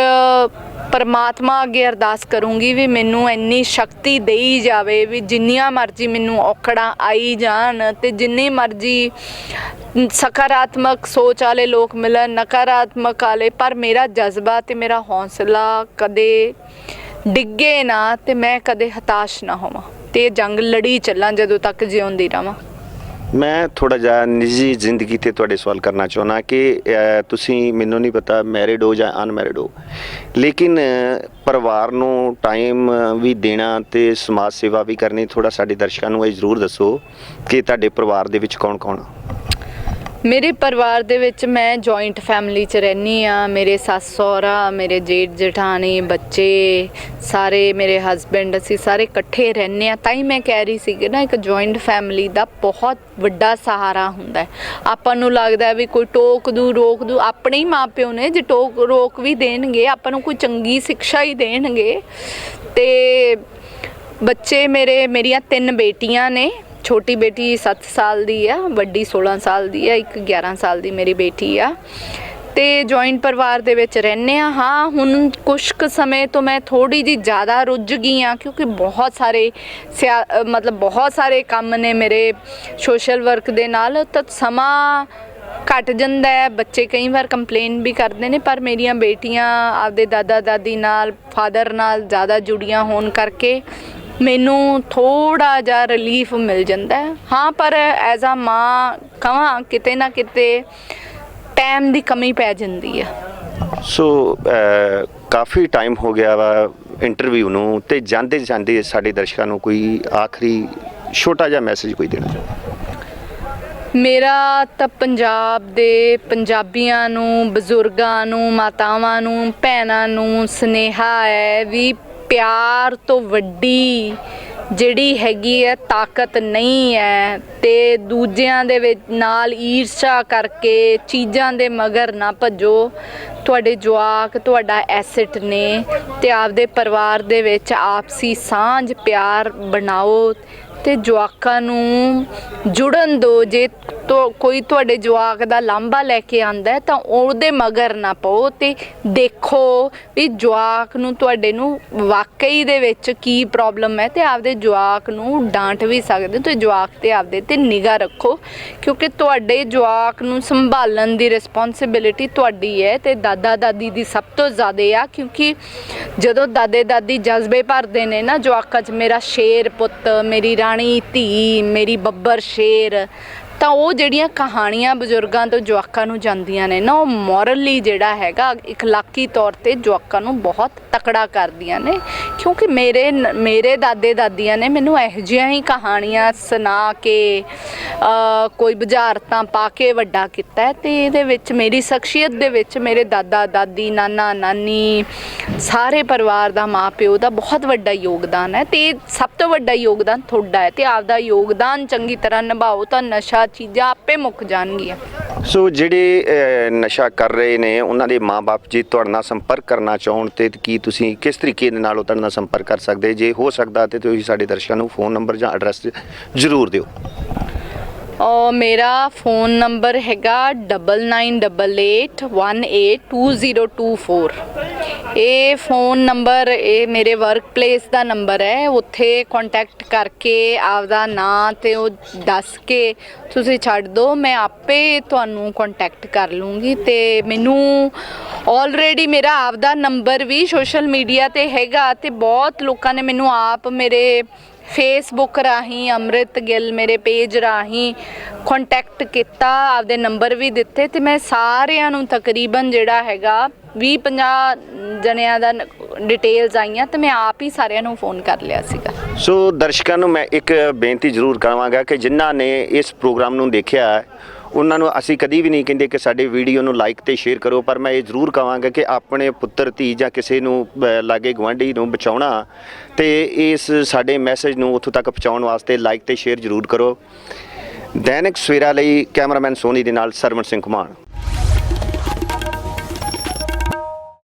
ਪਰਮਾਤਮਾ ਅੱਗੇ ਅਰਦਾਸ ਕਰੂੰਗੀ ਵੀ ਮੈਨੂੰ ਇੰਨੀ ਸ਼ਕਤੀ ਦੇਈ ਜਾਵੇ ਵੀ ਜਿੰਨੀਆਂ ਮਰਜ਼ੀ ਮੈਨੂੰ ਔਕੜਾਂ ਆਈ ਜਾਣ ਤੇ ਜਿੰਨੀ ਮਰਜ਼ੀ ਸਕਾਰਾਤਮਕ ਸੋਚ ਵਾਲੇ ਲੋਕ ਮਿਲਣ, ਨਕਾਰਾਤਮਕ ਵਾਲੇ, ਪਰ ਮੇਰਾ ਜਜ਼ਬਾ ਤੇ ਮੇਰਾ ਹੌਸਲਾ ਕਦੇ ਡਿੱਗੇ ਨਾ ਤੇ ਮੈਂ ਕਦੇ ਹਤਾਸ਼ ਨਾ ਹੋਵਾਂ ਤੇ ਇਹ ਜੰਗ ਲੜੀ ਚੱਲਾਂ ਜਦੋਂ ਤੱਕ ਜਿਉਂਦੀ ਰਵਾਂ। ਮੈਂ ਥੋੜਾ ਜਿਹਾ ਨਿੱਜੀ ਜ਼ਿੰਦਗੀ ਤੇ ਤੁਹਾਡੇ ਸਵਾਲ ਕਰਨਾ ਚਾਹੁੰਦਾ ਕਿ ਤੁਸੀਂ ਮੈਨੂੰ ਨਹੀਂ ਪਤਾ ਮੈਰਿਡ ਹੋ ਜਾਂ ਅਨਮੈਰਿਡ ਹੋ। ਲੇਕਿਨ ਪਰਿਵਾਰ ਨੂੰ ਟਾਈਮ ਵੀ ਦੇਣਾ ਤੇ ਸਮਾਜ ਸੇਵਾ ਵੀ ਕਰਨੀ ਥੋੜਾ ਸਾਡੇ ਦਰਸ਼ਕਾਂ ਨੂੰ ਇਹ ਜ਼ਰੂਰ ਦੱਸੋ ਕਿ ਤੁਹਾਡੇ ਪਰਿਵਾਰ ਦੇ ਵਿੱਚ ਕੌਣ-ਕੌਣ ਆ। ਮੇਰੇ ਪਰਿਵਾਰ ਦੇ ਵਿੱਚ ਮੈਂ ਜੁਆਇੰਟ ਫੈਮਿਲੀ 'ਚ ਰਹਿੰਦੀ ਆ ਮੇਰੇ ਸੱਸ ਸਹੁਰਾ, ਮੇਰੇ ਜੇਠ ਜਠਾਣੀ, ਬੱਚੇ, ਸਾਰੇ ਮੇਰੇ ਹਸਬੰਡ ਅਸੀਂ ਸਾਰੇ ਇਕੱਠੇ ਰਹਿੰਦੇ ਆ ਤਾਂ ਹੀ ਮੈਂ ਕਹਿ ਰਹੀ ਸੀ ਕਿ ਨਾ, ਇੱਕ ਜੁਆਇੰਟ ਫੈਮਿਲੀ ਦਾ ਬਹੁਤ ਵੱਡਾ ਸਹਾਰਾ ਹੁੰਦਾ ਹੈ। ਆਪਾਂ ਨੂੰ ਲੱਗਦਾ ਵੀ ਕੋਈ ਟੋਕ ਦੂ, ਰੋਕ ਦੂ, ਆਪਣੇ ਹੀ ਮਾਪਿਓ ਨੇ ਜੇ ਟੋਕ, ਰੋਕ ਵੀ ਦੇਣਗੇ, ਆਪਾਂ ਨੂੰ ਕੋਈ ਚੰਗੀ ਸਿੱਖਿਆ ਹੀ ਦੇਣਗੇ। ਤੇ ਬੱਚੇ ਮੇਰੇ, ਮੇਰੀਆਂ ਤਿੰਨ ਬੇਟੀਆਂ ਨੇ। ਛੋਟੀ ਬੇਟੀ 7 ਸਾਲ ਦੀ ਆ, ਵੱਡੀ 16 ਸਾਲ ਦੀ ਆ, ਇੱਕ 11 ਸਾਲ ਦੀ ਮੇਰੀ ਬੇਟੀ ਆ। ਤੇ ਜੁਆਇੰਟ ਪਰਿਵਾਰ ਦੇ ਵਿੱਚ ਰਹਿੰਦੇ ਆ। ਹਾਂ, ਹੁਣ ਕੁਝ ਕੁ ਸਮੇਂ ਤੋਂ ਮੈਂ ਥੋੜੀ ਜੀ ਜ਼ਿਆਦਾ ਰੁੱਝ ਗਈ ਆ, ਕਿਉਂਕਿ ਬਹੁਤ ਸਾਰੇ ਸਿਆ- ਮਤਲਬ ਬਹੁਤ ਸਾਰੇ ਕੰਮ ਨੇ ਮੇਰੇ ਸੋਸ਼ਲ ਵਰਕ ਦੇ ਨਾਲ। ਤਾਂ ਸਮਾਂ ਘਟ ਜਾਂਦਾ ਹੈ। ਬੱਚੇ ਕਈ ਵਾਰ ਕੰਪਲੇਨ ਵੀ ਕਰਦੇ ਨੇ, ਪਰ ਮੇਰੀਆਂ ਬੇਟੀਆਂ ਆਪਦੇ ਦਾਦਾ ਦਾਦੀ ਨਾਲ ਫਾਦਰ ਨਾਲ ਜ਼ਿਆਦਾ ਜੁੜੀਆਂ ਹੋਣ ਕਰਕੇ ਮੈਨੂੰ ਥੋੜਾ ਜਿਹਾ ਰਿਲੀਫ ਮਿਲ ਜਾਂਦਾ ਹੈ। ਹਾਂ ਪਰ ਐਜ਼ ਅ ਮਾਂ ਕਹਾਂ ਕਿਤੇ ਨਾ ਕਿਤੇ ਟਾਈਮ ਦੀ ਕਮੀ ਪੈ ਜਾਂਦੀ ਹੈ। ਸੋ ਕਾਫੀ ਟਾਈਮ ਹੋ ਗਿਆ ਵਾ ਇੰਟਰਵਿਊ ਨੂੰ ਤੇ ਜਾਂਦੇ ਜਾਂਦੇ ਸਾਡੇ ਦਰਸ਼ਕਾਂ ਨੂੰ ਕੋਈ ਆਖਰੀ ਛੋਟਾ ਜਿਹਾ ਮੈਸੇਜ ਕੋਈ ਦੇਣਾ ਮੇਰਾ ਤਾਂ ਪੰਜਾਬ ਦੇ ਪੰਜਾਬੀਆਂ ਨੂੰ ਬਜ਼ੁਰਗਾਂ ਨੂੰ ਮਾਤਾਵਾਂ ਨੂੰ ਭੈਣਾਂ ਨੂੰ ਸਨੇਹਾ ਹੈ ਵੀ ਪਿਆਰ ਤੋਂ ਵੱਡੀ ਜਿਹੜੀ ਹੈਗੀ ਹੈ, ਤਾਕਤ ਨਹੀਂ ਹੈ ਤੇ ਦੂਜਿਆਂ ਦੇ ਵਿੱਚ ਨਾਲ ਈਰਸ਼ਾ ਕਰਕੇ ਚੀਜ਼ਾਂ ਦੇ ਮਗਰ ਨਾ ਭੱਜੋ। ਤੁਹਾਡੇ ਜਵਾਕ, ਤੁਹਾਡਾ ਐਸੈਟ ਨੇ ਤੇ ਆਪਦੇ ਪਰਿਵਾਰ ਦੇ ਵਿੱਚ ਆਪਸੀ ਸਾਂਝ, ਪਿਆਰ ਬਣਾਓ ਤੇ ਜਵਾਕਾਂ ਨੂੰ ਜੁੜਨ ਦੋ ਜੇ ਤੋ ਕੋਈ ਤੁਹਾਡੇ ਜਵਾਕ ਦਾ ਲਾਂਭਾ ਲੈ ਕੇ ਆਂਦਾ ਤਾਂ ਉਹਦੇ ਮਗਰ ਨਾ ਪਾਓ ਤੇ ਦੇਖੋ ਵੀ ਜਵਾਕ ਨੂੰ ਤੁਹਾਡੇ ਨੂੰ ਵਾਕਈ ਦੇ ਵਿੱਚ ਕੀ ਪ੍ਰੋਬਲਮ ਹੈ ਤੇ ਆਪਦੇ ਜਵਾਕ ਨੂੰ ਡਾਂਟ ਵੀ ਸਕਦੇ ਹੋ ਤੇ ਜਵਾਕ ਤੇ ਆਪਦੇ ਤੇ ਨਿਗਾਹ ਰੱਖੋ, ਕਿਉਂਕਿ ਤੁਹਾਡੇ ਜਵਾਕ ਨੂੰ ਸੰਭਾਲਣ ਦੀ ਰਿਸਪੌਂਸਿਬਿਲਿਟੀ ਤੁਹਾਡੀ ਹੈ ਤੇ ਦਾਦਾ ਦਾਦੀ ਦੀ ਸਭ ਤੋਂ ਜ਼ਿਆਦਾ ਆ, ਕਿਉਂਕਿ ਜਦੋਂ ਦਾਦੇ ਦਾਦੀ ਜਜ਼ਬੇ ਭਰਦੇ ਨੇ ਨਾ ਜਵਾਕਾਂ 'ਚ, ਮੇਰਾ ਸ਼ੇਰ ਪੁੱਤ, ਮੇਰੀ ਰਾਣੀ ਧੀ, ਮੇਰੀ ਬੱਬਰ ਸ਼ੇਰ ਤਾਂ ਉਹ ਜਿਹੜੀਆਂ ਕਹਾਣੀਆਂ ਬਜ਼ੁਰਗਾਂ ਤੋਂ ਜਵਾਕਾਂ ਨੂੰ ਜਾਂਦੀਆਂ ਨੇ ਨਾ, ਉਹ ਮੋਰਲੀ ਜਿਹੜਾ ਹੈਗਾ, ਇਖਲਾਕੀ ਤੌਰ ਤੇ ਜਵਾਕਾਂ ਨੂੰ ਬਹੁਤ ਤਕੜਾ ਕਰਦੀਆਂ ਨੇ। ਕਿਉਂਕਿ ਮੇਰੇ ਮੇਰੇ ਦਾਦੇ ਦਾਦੀਆਂ ਨੇ ਮੈਨੂੰ ਇਹੋ ਜਿਹੀਆਂ ਹੀ ਕਹਾਣੀਆਂ ਸੁਣਾ ਕੇ ਕੋਈ ਬੁਝਾਰਤਾਂ ਪਾ ਕੇ ਵੱਡਾ ਕੀਤਾ ਹੈ ਤੇ ਇਹਦੇ ਵਿੱਚ ਮੇਰੀ ਸ਼ਖਸੀਅਤ ਦੇ ਵਿੱਚ ਮੇਰੇ ਦਾਦਾ, ਦਾਦੀ, ਨਾਨਾ, ਨਾਨੀ, ਸਾਰੇ ਪਰਿਵਾਰ ਦਾ ਮਾਪਿਓ ਦਾ ਬਹੁਤ ਵੱਡਾ ਯੋਗਦਾਨ ਹੈ ਤੇ ਇਹ ਸਭ ਤੋਂ ਵੱਡਾ ਯੋਗਦਾਨ ਤੁਹਾਡਾ ਹੈ ਤੇ ਆਪਦਾ ਯੋਗਦਾਨ ਚੰਗੀ ਤਰ੍ਹਾਂ ਨਿਭਾਓ ਤਾਂ ਨਸ਼ਾ ਚੀਜ਼ਾਂ ਆਪੇ ਮੁੱਕ ਜਾਣਗੀਆਂ। ਸੋ ਜਿਹੜੇ ਅਹ, ਨਸ਼ਾ ਕਰ ਰਹੇ ਨੇ ਉਹਨਾਂ ਦੇ ਮਾਪੇ ਜੀ ਤੁਹਾਡੇ ਨਾਲ ਸੰਪਰਕ ਕਰਨਾ ਚਾਹੁਣ ਤੇ ਕੀ ਤੁਸੀਂ ਕਿਸ ਤਰੀਕੇ ਦੇ ਨਾਲ ਉਹ ਤੁਹਾਡੇ ਨਾਲ ਸੰਪਰਕ ਕਰ ਸਕਦੇ? ਜੇ ਹੋ ਸਕਦਾ ਤੇ ਤੁਸੀਂ ਸਾਡੇ ਦਰਸ਼ਕਾਂ ਨੂੰ ਫੋਨ ਨੰਬਰ ਜਾਂ ਐਡਰੈਸ ਜ਼ਰੂਰ ਦਿਓ। ਔਰ ਮੇਰਾ ਫੋਨ ਨੰਬਰ ਹੈਗਾ 9988182024 ਇਹ ਫੋਨ ਨੰਬਰ, ਇਹ ਮੇਰੇ ਵਰਕ ਪਲੇਸ ਦਾ ਨੰਬਰ ਹੈ। ਉੱਥੇ ਕੰਟੈਕਟ ਕਰਕੇ ਆਪਦਾ ਨਾਂ ਤੇ ਉਹ ਦੱਸ ਕੇ ਤੁਸੀਂ ਛੱਡ ਦਿਓ ਮੈਂ ਆਪੇ ਤੁਹਾਨੂੰ ਕੰਟੈਕਟ ਕਰ ਲੂੰਗੀ। ਤੇ ਮੈਨੂੰ ਆਲਰੇਡੀ ਮੇਰਾ ਆਪਦਾ ਨੰਬਰ ਵੀ ਸੋਸ਼ਲ ਮੀਡੀਆ ਤੇ ਹੈਗਾ ਤੇ ਬਹੁਤ ਲੋਕਾਂ ਨੇ ਮੈਨੂੰ ਆਪ ਮੇਰੇ ਫੇਸਬੁੱਕ ਰਾਹੀਂ, ਅੰਮ੍ਰਿਤ ਗਿੱਲ ਮੇਰੇ ਪੇਜ ਰਾਹੀਂ ਕੰਟੈਕਟ ਕੀਤਾ, ਆਪਦੇ ਨੰਬਰ ਵੀ ਦਿੱਤੇ ਤੇ ਮੈਂ ਸਾਰਿਆਂ ਨੂੰ ਤਕਰੀਬਨ ਜਿਹੜਾ ਹੈਗਾ 20 50 ਜਣਿਆਂ ਦਾ ਡਿਟੇਲਸ ਆਈਆਂ ਤੇ ਮੈਂ ਆਪ ਹੀ ਸਾਰਿਆਂ ਨੂੰ ਫੋਨ ਕਰ ਲਿਆ ਸੀਗਾ। ਸੋ ਦਰਸ਼ਕਾਂ ਨੂੰ ਮੈਂ ਇੱਕ ਬੇਨਤੀ ਜ਼ਰੂਰ ਕਰਾਂਗਾ ਕਿ ਜਿਨ੍ਹਾਂ ਨੇ ਇਸ ਪ੍ਰੋਗਰਾਮ ਨੂੰ ਦੇਖਿਆ ਉਹਨਾਂ ਨੂੰ ਅਸੀਂ ਕਦੀ ਵੀ ਨਹੀਂ ਕਹਿੰਦੇ ਕਿ ਸਾਡੇ ਵੀਡੀਓ ਨੂੰ ਲਾਈਕ ਤੇ ਸ਼ੇਅਰ ਕਰੋ ਪਰ ਮੈਂ ਇਹ ਜ਼ਰੂਰ ਕਹਾਂਗਾ ਕਿ ਆਪਣੇ ਪੁੱਤਰ ਧੀ ਜਾਂ ਕਿਸੇ ਨੂੰ ਅਹ, ਲਾਗੇ ਗਵਾਂਢੀ ਨੂੰ ਬਚਾਉਣਾ ਤੇ ਇਸ ਸਾਡੇ ਮੈਸੇਜ ਨੂੰ ਉੱਥੋਂ ਤੱਕ ਪਹੁੰਚਾਉਣ ਵਾਸਤੇ ਲਾਈਕ ਤੇ ਸ਼ੇਅਰ ਜ਼ਰੂਰ ਕਰੋ। ਦੈਨਿਕ ਸਵੇਰਾ ਲਈ ਕੈਮਰਾਮੈਨ ਸੋਨੀ ਦੇ ਨਾਲ ਸਰਵਣ ਸਿੰਘ ਕੁਮਾਰ।